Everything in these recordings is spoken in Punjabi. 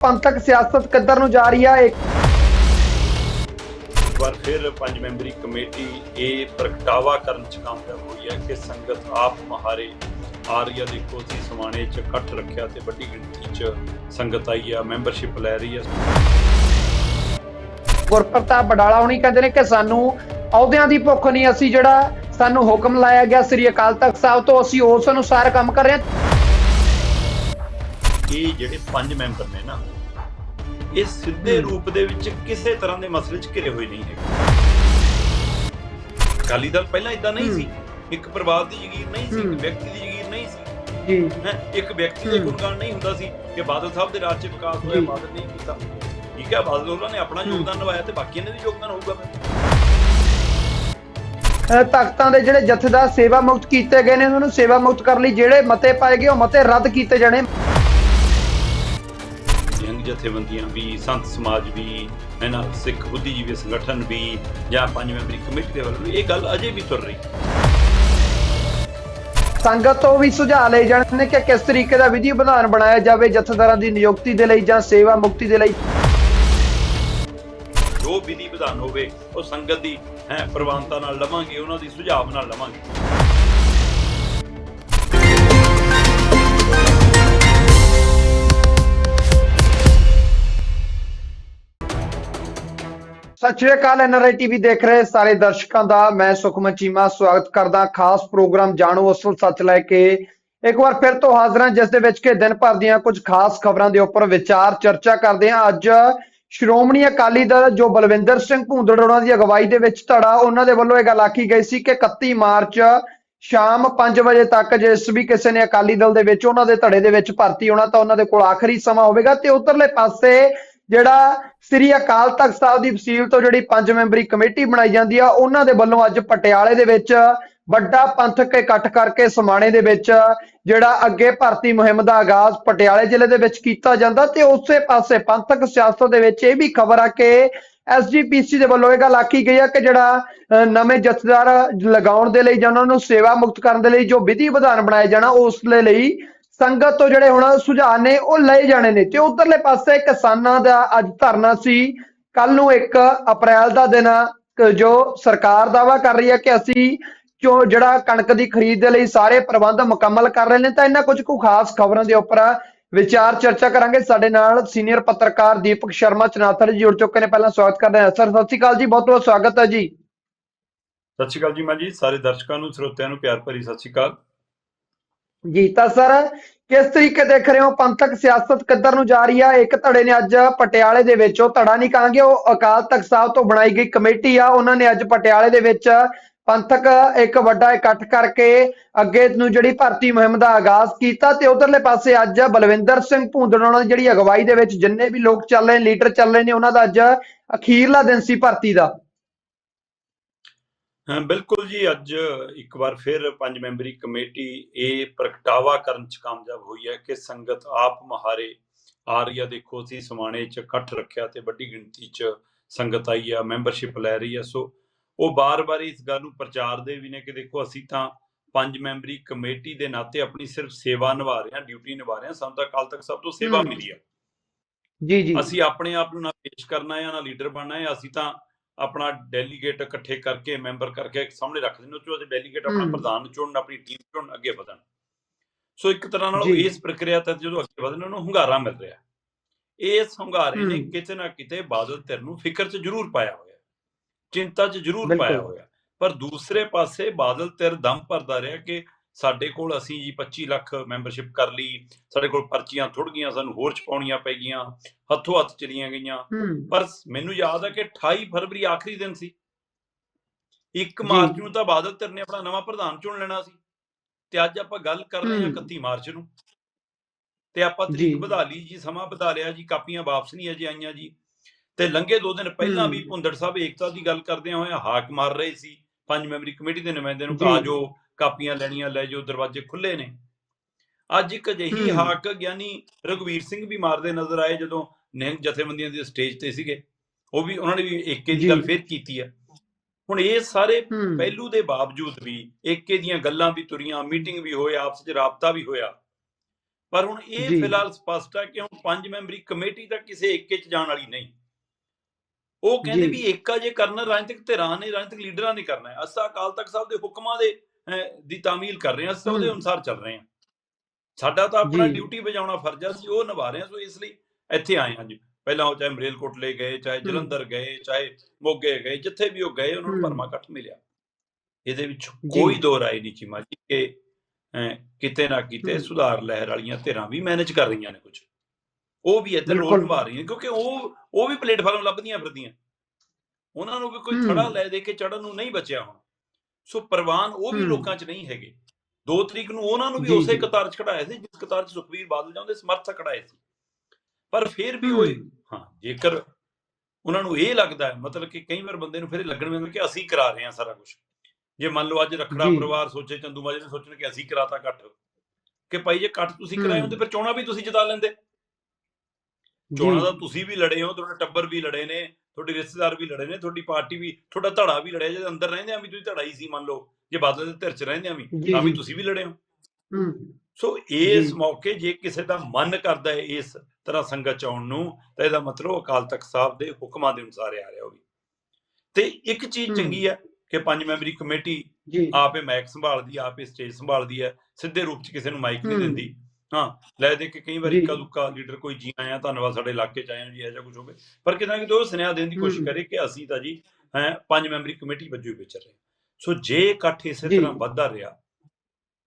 ਪੰਥਕ ਸਿਆਸਤ ਕਿੱਧਰ ਨੂੰ ਜਾ ਰਹੀ ਆ ਇੱਕ ਵਾਰ ਫਿਰ ਪੰਜ ਮੈਂਬਰੀ ਕਮੇਟੀ ਇਹ ਪ੍ਰਗਟਾਵਾ ਕਰਨ ਚ ਕਾਮਯਾਬ ਹੋਈ ਹੈ ਕਿ ਸੰਗਤ ਆਪ ਮਹਾਰੇ ਆ ਰਹੀ ਹੈ ਦੇਖੋ ਅਸੀਂ ਸਮਾਣੇ ਚ ਇਕੱਠ ਰੱਖਿਆ ਤੇ ਵੱਡੀ ਗਿਣਤੀ ਚ ਸੰਗਤ ਆਈ ਆ ਮੈਂਬਰਸ਼ਿਪ ਲੈ ਰਹੀ ਹੈ ਗੁਰਪ੍ਰਤਾਪ ਬਡਾਲਾ ਹੁਣੀ ਕਹਿੰਦੇ ਨੇ ਕਿ ਸਾਨੂੰ ਅਹੁਦਿਆਂ ਦੀ ਭੁੱਖ ਨਹੀਂ ਅਸੀਂ ਜਿਹੜਾ ਸਾਨੂੰ ਹੁਕਮ ਲਾਇਆ ਗਿਆ ਸ੍ਰੀ ਅਕਾਲ ਤਖਤ ਸਾਹਿਬ ਤੋਂ ਅਸੀਂ ਉਸ ਅਨੁਸਾਰ ਕੰਮ ਕਰ ਰਹੇ ਹਾਂ। ਇਹ ਜਿਹੜੇ ਪੰਜ ਮੈਂਬਰ ਨੇ ਨਾ ਇਹ ਸਿੱਧੇ। ਰੂਪ ਦੇ ਵਿੱਚ ਕਿਸੇ ਤਰ੍ਹਾਂ ਦੇ ਮਸਲੇ 'ਚ ਘਿਰੇ ਹੋਏ ਨਹੀਂ ਹੈਗੇ ਅਕਾਲੀ ਦਲ ਪਹਿਲਾਂ ਇਦਾਂ ਨਹੀਂ। ਸੀ ਇੱਕ ਪਰਿਵਾਰ ਦੀ ਜ਼ਗੀਰ ਨਹੀਂ ਸੀ। ਇੱਕ ਵਿਅਕਤੀ ਦੀ ਜ਼ਗੀਰ ਨਹੀਂ ਸੀ ਜੀ ਇੱਕ ਵਿਅਕਤੀ ਦੇ। ਗੁਣਗਾਨ ਨਹੀਂ ਹੁੰਦਾ ਸੀ ਕਿ ਬਾਦਲ ਸਾਹਿਬ ਦੇ ਰਾਜ 'ਚ ਵਿਕਾਸ ਹੋਇਆ। ਬਾਦਲ ਨਹੀਂ ਕੀਤਾ ਠੀਕ ਹੈ ਬਾਦਲ ਉਹਨਾਂ ਨੇ ਆਪਣਾ। ਯੋਗਦਾਨ ਨਿਭਾਇਆ ਤੇ ਬਾਕੀਆਂ ਨੇ ਵੀ ਯੋਗਦਾਨ ਹੋਊਗਾ ਤਖਤਾਂ ਦੇ ਜਿਹੜੇ ਜਥੇਦਾਰ ਸੇਵਾ ਮੁਕਤ ਕੀਤੇ ਗਏ ਨੇ ਉਹਨਾਂ ਨੂੰ ਸੇਵਾ ਮੁਕਤ ਕਰਨ ਲਈ ਜਿਹੜੇ ਮਤੇ ਪਾਏ ਗਏ ਉਹ ਮਤੇ ਰੱਦ ਕੀਤੇ ਜਾਣੇ ਜਥੇਬੰਦੀਆਂ ਵੀ ਸੰਤ ਸਮਾਜ ਵੀ ਹੈ ਨਾ ਸਿੱਖ ਬੁੱਧੀਜੀਵੀ ਸੰਗਠਨ ਵੀ ਜਾਂ ਪੰਜ ਮੈਂਬਰੀ ਕਮੇਟੀ ਦੇ ਵੱਲੋਂ ਇਹ ਗੱਲ ਅਜੇ ਵੀ ਤੁਰ ਰਹੀ। ਸੰਗਤ ਤੋਂ ਵੀ ਸੁਝਾਅ ਲਏ ਜਾਣੇ ਨੇ ਕਿ ਕਿਸ ਤਰੀਕੇ ਦਾ ਵਿਧੀ ਵਿਧਾਨ ਬਣਾਇਆ ਜਾਵੇ ਜਥੇਦਾਰਾਂ ਦੀ ਨਿਯੁਕਤੀ ਦੇ ਲਈ ਜਾਂ ਸੇਵਾ ਮੁਕਤੀ ਦੇ ਲਈ। ਜੋ ਵਿਧੀ ਵਿਧਾਨ ਹੋਵੇ ਉਹ ਸੰਗਤ ਦੀ ਹੈ ਪ੍ਰਵਾਨਤਾ ਨਾਲ ਲਵਾਂਗੇ ਉਹਨਾਂ ਦੀ ਸੁਝਾਅ ਨਾਲ ਲਵਾਂਗੇ। ਸਤਿ ਸ਼੍ਰੀ ਅਕਾਲ ਐਨਆਰਆਈ ਟੀਵੀ ਦੇਖ ਰਹੇ ਸਾਰੇ ਦਰਸ਼ਕਾਂ ਦਾ, ਮੈਂ ਸੁਖਮਨ ਚੀਮਾ ਸਵਾਗਤ ਕਰਦਾ, ਖਾਸ ਪ੍ਰੋਗਰਾਮ ਜਾਣੋ ਅਸਲ ਸੱਚ ਲੈ ਕੇ। ਇੱਕ ਵਾਰ ਫਿਰ ਤੋਂ ਹਾਜ਼ਰ ਹਾਂ, ਜਿਸ ਦੇ ਵਿੱਚ ਕਿ ਦਿਨ ਭਰ ਦੀਆਂ ਕੁਝ ਖਾਸ ਖਬਰਾਂ ਦੇ ਉੱਪਰ ਵਿਚਾਰ ਚਰਚਾ ਕਰਦੇ ਹਾਂ। ਅੱਜ ਸ਼੍ਰੋਮਣੀ ਅਕਾਲੀ ਦਲ ਜੋ ਬਲਵਿੰਦਰ ਸਿੰਘ ਭੂੰਦੜ ਉਹਨਾਂ ਦੀ ਅਗਵਾਈ ਦੇ ਵਿੱਚ ਧੜਾ, ਉਹਨਾਂ ਦੇ ਵੱਲੋਂ ਇਹ ਗੱਲ ਆਖੀ ਗਈ ਸੀ ਕਿ 31 ਮਾਰਚ ਸ਼ਾਮ 5 ਵਜੇ ਤੱਕ ਜਿਸ ਵੀ ਕਿਸੇ ਨੇ ਅਕਾਲੀ ਦਲ ਦੇ ਵਿੱਚ, ਉਹਨਾਂ ਦੇ ਧੜੇ ਦੇ ਵਿੱਚ ਭਰਤੀ ਹੋਣਾ ਤਾਂ ਉਹਨਾਂ ਦੇ ਕੋਲ ਆਖਰੀ ਸਮਾਂ ਹੋਵੇਗਾ। ਤੇ ਉਧਰਲੇ ਪਾਸੇ ਜਿਹੜਾ ਸ੍ਰੀ ਅਕਾਲ ਤਖਤ ਸਾਹਿਬ ਦੀ ਵਸੀਲ ਤੋਂ ਜਿਹੜੀ ਪੰਜ ਮੈਂਬਰੀ ਕਮੇਟੀ ਬਣਾਈ ਜਾਂਦੀ ਆ ਉਹਨਾਂ ਦੇ ਵੱਲੋਂ ਅੱਜ ਪਟਿਆਲੇ ਦੇ ਵਿੱਚ ਵੱਡਾ ਪੰਥਕ ਇਕੱਠ ਕਰਕੇ ਸਮਾਣੇ ਦੇ ਵਿੱਚ ਜਿਹੜਾ ਅੱਗੇ ਭਰਤੀ ਮੁਹਿੰਮ ਦਾ ਆਗਾਜ਼ ਪਟਿਆਲੇ ਜ਼ਿਲ੍ਹੇ ਦੇ ਵਿੱਚ ਕੀਤਾ ਜਾਂਦਾ ਤੇ ਉਸੇ ਪਾਸੇ ਪੰਥਕ ਸਿਆਸਤ ਦੇ ਵਿੱਚ ਇਹ ਵੀ ਖਬਰ ਆ ਕਿ ਐਸਜੀਪੀਸੀ ਦੇ ਵੱਲੋਂ ਇਹ ਗੱਲ ਆਖੀ ਗਈ ਆ ਕਿ ਜਿਹੜਾ ਅਹ, ਨਵੇਂ ਜਥੇਦਾਰ ਲਗਾਉਣ ਦੇ ਲਈ ਜਾਂ ਉਹਨਾਂ ਨੂੰ ਸੇਵਾ ਮੁਕਤ ਕਰਨ ਦੇ ਲਈ ਜੋ ਵਿਧੀ ਵਿਧਾਨ ਬਣਾਏ ਜਾਣਾ ਉਸ ਲਈ ਸੰਗਤ ਤੋਂ ਜਿਹੜੇ ਹੁਣ ਸੁਝਾਅ ਨੇ, ਉਹ ਲਏ ਜਾਣੇ ਨੇ। ਤੇ ਉਧਰਲੇ ਪਾਸੇ ਕਿਸਾਨਾਂ ਦਾ ਅੱਜ ਧਰਨਾ ਸੀ। ਕੱਲ ਨੂੰ 1 ਅਪ੍ਰੈਲ ਦਾ ਦਿਨ ਜੋ ਸਰਕਾਰ ਦਾਵਾ ਕਰ ਰਹੀ ਹੈ ਕਿ ਅਸੀਂ ਜੋ ਜਿਹੜਾ ਕਣਕ ਦੀ ਖਰੀਦ ਦੇ ਲਈ ਸਾਰੇ ਪ੍ਰਬੰਧ ਮੁਕੰਮਲ ਕਰ ਰਹੇ ਨੇ, ਤਾਂ ਇਹਨਾਂ ਕੁਝ ਕੁ ਖਾਸ ਖਬਰਾਂ ਦੇ ਉੱਪਰ ਵਿਚਾਰ ਚਰਚਾ ਕਰਾਂਗੇ। ਸਾਡੇ ਨਾਲ ਸੀਨੀਅਰ ਪੱਤਰਕਾਰ ਦੀਪਕ ਸ਼ਰਮਾ ਚਨਾਥੜ ਜੀ ਜੁੜ ਚੁੱਕੇ ਨੇ। ਪਹਿਲਾਂ ਸਵਾਗਤ ਕਰਦੇ ਹਾਂ। ਸਰ, ਸਤਿ ਸ਼੍ਰੀ ਅਕਾਲ ਜੀ। ਬਹੁਤ ਬਹੁਤ ਸਵਾਗਤ ਹੈ ਜੀ। ਸਤਿ ਸ਼੍ਰੀ ਅਕਾਲ ਜੀ ਮੈਂ ਜੀ। ਸਾਰੇ ਦਰਸ਼ਕਾਂ ਨੂੰ, ਸਰੋਤਿਆਂ ਨੂੰ ਪਿਆਰ ਭਰੀ ਸਤਿ ਸ਼੍ਰੀ ਅਕਾਲ। ਜੀ ਤਾਂ ਸਰ, ਕਿਸ ਤਰੀਕੇ ਦੇਖ ਰਹੇ ਹੋ? ਪੰਥਕ ਸਿਆਸਤ ਕਿੱਧਰ ਨੂੰ ਜਾ ਰਹੀ ਆ? ਇੱਕ ਧੜੇ ਨੇ ਅੱਜ ਪਟਿਆਲੇ ਦੇ ਵਿੱਚ, ਉਹ ਧੜਾ ਨਹੀਂ ਕਹਾਂਗੇ ਉਹ ਅਕਾਲ ਤਖਤ ਸਾਹਿਬ ਤੋਂ ਬਣਾਈ ਗਈ ਕਮੇਟੀ ਆ। ਉਹਨਾਂ ਨੇ ਅੱਜ ਪਟਿਆਲੇ ਦੇ ਵਿੱਚ ਪੰਥਕ ਇੱਕ ਵੱਡਾ ਇਕੱਠ ਕਰਕੇ ਅੱਗੇ ਨੂੰ ਜਿਹੜੀ ਭਰਤੀ ਮੁਹਿੰਮ ਦਾ ਆਗਾਜ਼ ਕੀਤਾ ਤੇ ਉਧਰਲੇ ਪਾਸੇ ਅੱਜ ਬਲਵਿੰਦਰ ਸਿੰਘ ਭੂੰਦੜ ਦੀ ਜਿਹੜੀ ਅਗਵਾਈ ਦੇ ਵਿੱਚ ਜਿੰਨੇ ਵੀ ਲੋਕ ਚੱਲ ਰਹੇ ਨੇ, ਲੀਡਰ ਚੱਲ ਰਹੇ ਨੇ, ਉਹਨਾਂ ਦਾ ਅੱਜ ਅਖੀਰਲਾ ਦਿਨ ਸੀ ਭਰਤੀ ਦਾ। ਹਾਂ ਬਿਲਕੁਲ ਜੀ ਅੱਜ ਇੱਕ ਵਾਰ ਫਿਰ ਪੰਜ ਮੈਂਬਰੀ ਕਮੇਟੀ ਇਹ ਪ੍ਰਗਟਾਵਾ ਕਰਨ ਚ ਕਾਮਯਾਬ ਹੋਈ ਹੈ ਕਿ ਸੰਗਤ ਆਪ ਮਹਾਰੇ ਆ ਰਹੀ ਹੈ। ਦੇਖੋ ਅਸੀਂ ਸਮਾਣੇ ਚ ਇਕੱਠ ਰੱਖਿਆ ਤੇ ਵੱਡੀ ਗਿਣਤੀ ਚ ਸੰਗਤ ਆਈ ਆ ਮੈਂਬਰਸ਼ਿਪ ਲੈ ਰਹੀ ਹੈ ਸੋ ਉਹ ਬਾਰ-ਬਾਰ ਇਸ ਗੱਲ ਨੂੰ ਪ੍ਰਚਾਰ ਦੇ ਵੀ ਨੇ ਕਿ ਦੇਖੋ ਅਸੀਂ ਤਾਂ ਪੰਜ ਮੈਂਬਰੀ ਕਮੇਟੀ ਦੇ ਨਾਤੇ ਆਪਣੀ ਸਿਰਫ ਸੇਵਾ ਨਿਭਾ ਰਹੇ ਹਾਂ ਡਿਊਟੀ ਨਿਭਾ ਰਹੇ ਹਾਂ। ਸਾਨੂੰ ਤਾਂ ਕੱਲ ਤੱਕ ਸਭ ਤੋਂ ਸੇਵਾ। ਮਿਲੀ ਆ। ਜੀ ਜੀ। ਅਸੀਂ ਆਪਣੇ ਆਪ ਨੂੰ ਨਾ ਪੇਸ਼ ਕਰਨਾ ਹੈ ਨਾ ਲੀਡਰ ਬਣਨਾ ਹੈ। ਅਸੀਂ ਤਾਂ ਆਪਣਾ ਡੈਲੀਗੇਟ ਇਕੱਠੇ ਕਰਕੇ ਮੈਂਬਰ ਕਰਕੇ ਸਾਹਮਣੇ ਰੱਖ ਦਿੰਦੇ ਉਹ ਚੋਂ ਡੈਲੀਗੇਟ ਆਪਣਾ। ਪ੍ਰਧਾਨ ਚੁਣਨ ਆਪਣੀ ਟੀਮ ਚੁਣਨ ਅੱਗੇ ਵਧਣ ਸੋ ਇੱਕ ਤਰ੍ਹਾਂ ਨਾਲ। ਇਸ ਪ੍ਰਕਿਰਿਆ ਤਹਿਤ ਜਦੋਂ ਅੱਗੇ ਵਧਣ ਉਹਨੂੰ ਹੁੰਗਾਰਾ ਮਿਲ ਰਿਹਾ। ਇਸ ਹੁੰਗਾਰੇ ਨੇ। ਕਿਤੇ ਨਾ ਕਿਤੇ ਬਾਦਲ ਧਿਰ ਨੂੰ ਫਿਕਰ 'ਚ ਜ਼ਰੂਰ ਪਾਇਆ ਹੋਇਆ। ਚਿੰਤਾ 'ਚ ਜ਼ਰੂਰ। ਪਾਇਆ ਹੋਇਆ। ਪਰ ਦੂਸਰੇ ਪਾਸੇ ਬਾਦਲ ਧਿਰ ਦਮ ਭਰਦਾ ਰਿਹਾ ਕਿ ਸਾਡੇ ਕੋਲ ਅਸੀਂ ਜੀ 25 ਲੱਖ ਮੈਂਬਰਸ਼ਿਪ ਕਰ ਲਈ ਸਾਡੇ ਕੋਲ ਪਰਚੀਆਂ ਥੁੜ ਗਈਆਂ ਸਾਨੂੰ ਹੋਰ ਛਪਾਉਣੀਆਂ ਪੈ ਗਈਆਂ ਹੱਥੋਂ ਹੱਥ ਚਲੀਆਂ ਗਈਆਂ ਪਰ ਮੈਨੂੰ ਯਾਦ ਹੈ ਕਿ 28 ਫਰਵਰੀ ਆਖਰੀ ਦਿਨ ਸੀ 1 ਜੀ। ਮਾਰਚ ਨੂੰ ਤਾਂ ਬਾਦਲ ਧਿਰ ਨੇ ਆਪਣਾ ਨਵਾਂ ਪ੍ਰਧਾਨ ਚੁਣ ਲੈਣਾ ਸੀ ਤੇ ਅੱਜ ਆਪਾਂ ਗੱਲ ਕਰ ਰਹੇ ਹਾਂ ਹਮ। 31 ਮਾਰਚ ਨੂੰ ਤੇ ਆਪਾਂ। ਤਰੀਕ ਵਧਾ ਲਈ ਜੀ ਸਮਾਂ ਵਧਾ ਲਿਆ ਜੀ ਕਾਪੀਆਂ ਵਾਪਸ ਨਹੀਂ ਅਜੇ ਆਈਆਂ ਜੀ ਤੇ ਲੰਘੇ ਦੋ ਦਿਨ ਪਹਿਲਾਂ। ਵੀ ਭੁੰਦੜ ਸਾਹਿਬ ਏਕਤਾ ਦੀ ਗੱਲ ਕਰਦਿਆਂ ਹੋਇਆ ਹਾਕ ਮਾਰ ਰਹੇ ਸੀ ਪੰਜ ਮੈਂਬਰੀ ਕਮੇਟੀ ਦੇ ਨੁਮਾਇੰਦੇ ਨੂੰ ਕਿ ਜੀ। ਆ ਕਾਪੀਆਂ ਲੈਣੀਆਂ ਲੈ ਜਾਓ ਦਰਵਾਜ਼ੇ ਖੁੱਲੇ ਨੇ ਅੱਜ ਇੱਕ ਅਜਿਹੀ। ਹਾਕ ਗਿਆਨੀ ਰਘਵੀਰ ਸਿੰਘ ਵੀ ਮਾਰਦੇ ਨਜ਼ਰ ਆਏ ਜਦੋਂ ਨਿਹੰਗ ਜਥੇਬੰਦੀਆਂ ਦੀ ਸਟੇਜ ਤੇ ਸੀਗੇ ਉਹ ਵੀ ਉਹਨਾਂ ਨੇ ਵੀ ਏਕੇ ਦੀ। ਗੱਲ ਫੇਰ ਕੀਤੀ ਹੈ ਹੁਣ ਇਹ ਸਾਰੇ ਪਹਿਲੂ ਦੇ ਬਾਵਜੂਦ ਵੀ ਏਕੇ ਦੀਆਂ ਗੱਲਾਂ ਵੀ ਤੁਰੀਆਂ ਮੀਟਿੰਗ ਵੀ ਹੋਇਆ ਆਪਸ ਵਿੱਚ ਰਾਬਤਾ ਵੀ ਹੋਇਆ ਪਰ ਹੁਣ ਇਹ। ਫਿਲਹਾਲ ਸਪਸ਼ਟ ਹੈ ਕਿ ਹੁਣ ਪੰਜ ਮੈਂਬਰੀ ਕਮੇਟੀ ਤਾਂ ਕਿਸੇ ਏਕੇ ਚ ਜਾਣ ਵਾਲੀ ਨਹੀਂ ਉਹ ਕਹਿੰਦੇ। ਵੀ ਏਕਾ ਜੇ ਕਰਨਾ ਰਾਜਨੀਤਿਕ ਧਿਰਾਂ ਨੇ ਰਾਜਨੀਤਿਕ ਲੀਡਰਾਂ ਨੇ ਕਰਨਾ ਹੈ ਅਸਾਂ ਅਕਾਲ ਤਖਤ ਸਾਹਿਬ ਦੇ ਹੁਕਮਾਂ ਦੇ ਦੀ ਤਾਮੀਲ ਕਰ ਰਹੇ ਹਾਂ ਅਸੀਂ ਉਹਦੇ। ਅਨੁਸਾਰ ਚੱਲ ਰਹੇ ਹਾਂ ਸਾਡਾ ਤਾਂ ਆਪਣਾ। ਡਿਊਟੀ ਵਜਾਉਣਾ ਫਰਜ਼ ਹੈ ਅਸੀਂ ਉਹ ਨਿਭਾ ਰਹੇ ਹਾਂ ਸੋ ਇਸ ਲਈ ਇੱਥੇ ਆਏ ਹਾਂ ਜੀ ਪਹਿਲਾਂ ਉਹ ਚਾਹੇ ਮਰੇਲਕੋਟਲੇ ਗਏ ਚਾਹੇ ਜਲੰਧਰ ਗਏ ਚਾਹੇ ਮੋਗੇ ਗਏ ਜਿੱਥੇ ਵੀ ਉਹ ਗਏ ਉਹਨਾਂ ਨੂੰ। ਭਰਮਾ ਇਕੱਠ ਮਿਲਿਆ ਇਹਦੇ ਵਿੱਚ। ਕੋਈ ਦੋ ਰਾਏ ਨਹੀਂ ਚੀਮਾ ਜੀ ਕਿ ਕਿਤੇ ਨਾ ਕਿਤੇ। ਸੁਧਾਰ ਲਹਿਰ ਵਾਲੀਆਂ ਧਿਰਾਂ ਵੀ ਮੈਨੇਜ ਕਰ ਰਹੀਆਂ ਨੇ ਕੁਝ ਉਹ ਵੀ ਇੱਧਰ ਰੋਲ। ਨਿਭਾ ਰਹੀਆਂ ਕਿਉਂਕਿ ਉਹ ਉਹ ਵੀ ਪਲੇਟਫਾਰਮ ਲੱਭਦੀਆਂ ਫਿਰਦੀਆਂ ਉਹਨਾਂ ਨੂੰ ਵੀ ਕੋਈ। ਥੜਾ ਲੈ ਦੇ ਕੇ ਚੜਨ ਨੂੰ ਨਹੀਂ ਬਚਿਆ ਹੁਣ ਸੋ ਪ੍ਰਵਾਨ ਉਹ ਵੀ। ਲੋਕਾਂ 'ਚ ਨਹੀਂ ਹੈਗੇ 2 ਤਰੀਕ ਨੂੰ ਉਹਨਾਂ ਨੂੰ ਵੀ ਉਸੇ। ਕਤਾਰ 'ਚ ਖੜਾਇਆ ਸੀ ਜਿਸ ਕਤਾਰ 'ਚ ਸੁਖਬੀਰ ਬਾਦਲ ਜਾਂਦੇ ਸਮਰਥਕ ਖੜਾਏ ਸੀ ਪਰ ਫਿਰ ਵੀ ਹਮ। ਹਾਂ ਜੇਕਰ ਉਹਨਾਂ ਨੂੰ ਇਹ ਲੱਗਦਾ ਹੈ ਮਤਲਬ ਕਿ ਕਈ ਵਾਰ ਬੰਦੇ ਨੂੰ ਫਿਰ ਲੱਗਣ ਪੈਂਦਾ ਕਿ ਅਸੀਂ ਕਰਾ ਰਹੇ ਹਾਂ ਸਾਰਾ ਕੁਝ ਜੇ ਮੰਨ ਲਓ ਅੱਜ ਰਖੜਾ। ਪਰਿਵਾਰ ਸੋਚੇ ਚੰਦੂ ਮਾਜਰੇ ਸੋਚਣ ਕਿ ਅਸੀਂ ਕਰਾਤਾ ਇਕੱਠ ਕਿ ਭਾਈ ਜੇ ਇਕੱਠ ਤੁਸੀਂ। ਕਰਾਏ ਹੁੰਦੇ ਫਿਰ ਚੋਣਾਂ ਵੀ ਤੁਸੀਂ ਜਿਤਾ ਲੈਂਦੇ ਚੋਣਾਂ ਦਾ ਤੁਸੀਂ ਵੀ ਲੜੇ ਹੋ ਤੁਹਾਡੇ ਟੱਬਰ ਵੀ ਲੜੇ ਨੇ ਤੁਹਾਡੇ ਰਿਸ਼ਤੇਦਾਰ ਵੀ ਲੜੇ ਨੇ ਤੁਹਾਡੀ ਪਾਰਟੀ ਵੀ ਤੁਹਾਡਾ ਧੜਾ ਵੀ ਲੜਿਆ ਜੇ ਅੰਦਰ ਰਹਿੰਦੇ ਆ ਵੀ ਤੁਸੀਂ ਧੜਾ ਹੀ ਸੀ ਮੰਨ ਲਓ ਜੇ ਬਾਦਲ ਦੇ ਧਿਰ ਚ ਰਹਿੰਦੇ ਆ ਵੀ ਤਾਂ ਵੀ। ਤੁਸੀਂ ਵੀ ਲੜੇ ਹੋ ਸੋ ਇਸ। ਮੌਕੇ ਜੇ ਕਿਸੇ ਦਾ ਮਨ ਕਰਦਾ ਹੈ ਇਸ ਤਰ੍ਹਾਂ ਸੰਗਤ ਚ ਆਉਣ ਨੂੰ ਤਾਂ ਇਹਦਾ ਮਤਲਬ ਅਕਾਲ ਤਖਤ ਸਾਹਿਬ ਦੇ ਹੁਕਮਾਂ ਦੇ ਅਨੁਸਾਰ ਆ ਰਿਹਾ ਉਹ ਵੀ ਤੇ ਇੱਕ ਚੀਜ਼। ਚੰਗੀ ਹੈ ਕਿ ਪੰਜ ਮੈਂਬਰੀ ਕਮੇਟੀ ਆਪੇ ਮਾਈਕ ਸੰਭਾਲਦੀ ਆਪੇ ਸਟੇਜ ਸੰਭਾਲਦੀ ਹੈ ਸਿੱਧੇ ਰੂਪ ਚ ਕਿਸੇ ਨੂੰ ਮਾਈਕ ਨਹੀਂ। ਦਿੰਦੀ ਹਾਂ ਲੈ ਦੇ ਕੇ ਕਈ ਵਾਰੀ ਦੁੱਕਾ ਲੀਡਰ ਕੋਈ ਜੀ ਆਇਆ ਧੰਨਵਾਦ ਸਾਡੇ ਇਲਾਕੇ ਚ ਆਏ ਹੋ ਜੀ ਜਿਹਾ ਕੁਝ ਹੋਵੇ ਪਰ ਕਿਤੇ ਨਾ ਕਿਤੇ ਉਹ ਸੁਨੇਹਾ ਦੇਣ ਦੀ ਕੋਸ਼ਿਸ਼। ਕਰੇ ਕਿ ਅਸੀਂ ਤਾਂ ਜੀ ਪੰਜ ਮੈਂਬਰੀ ਕਮੇਟੀ ਵਜੋਂ ਵਿਚਰ ਰਹੇ। ਸੋ ਜੇ ਇਕੱਠ ਇਸੇ। ਤਰ੍ਹਾਂ ਵੱਧਦਾ ਰਿਹਾ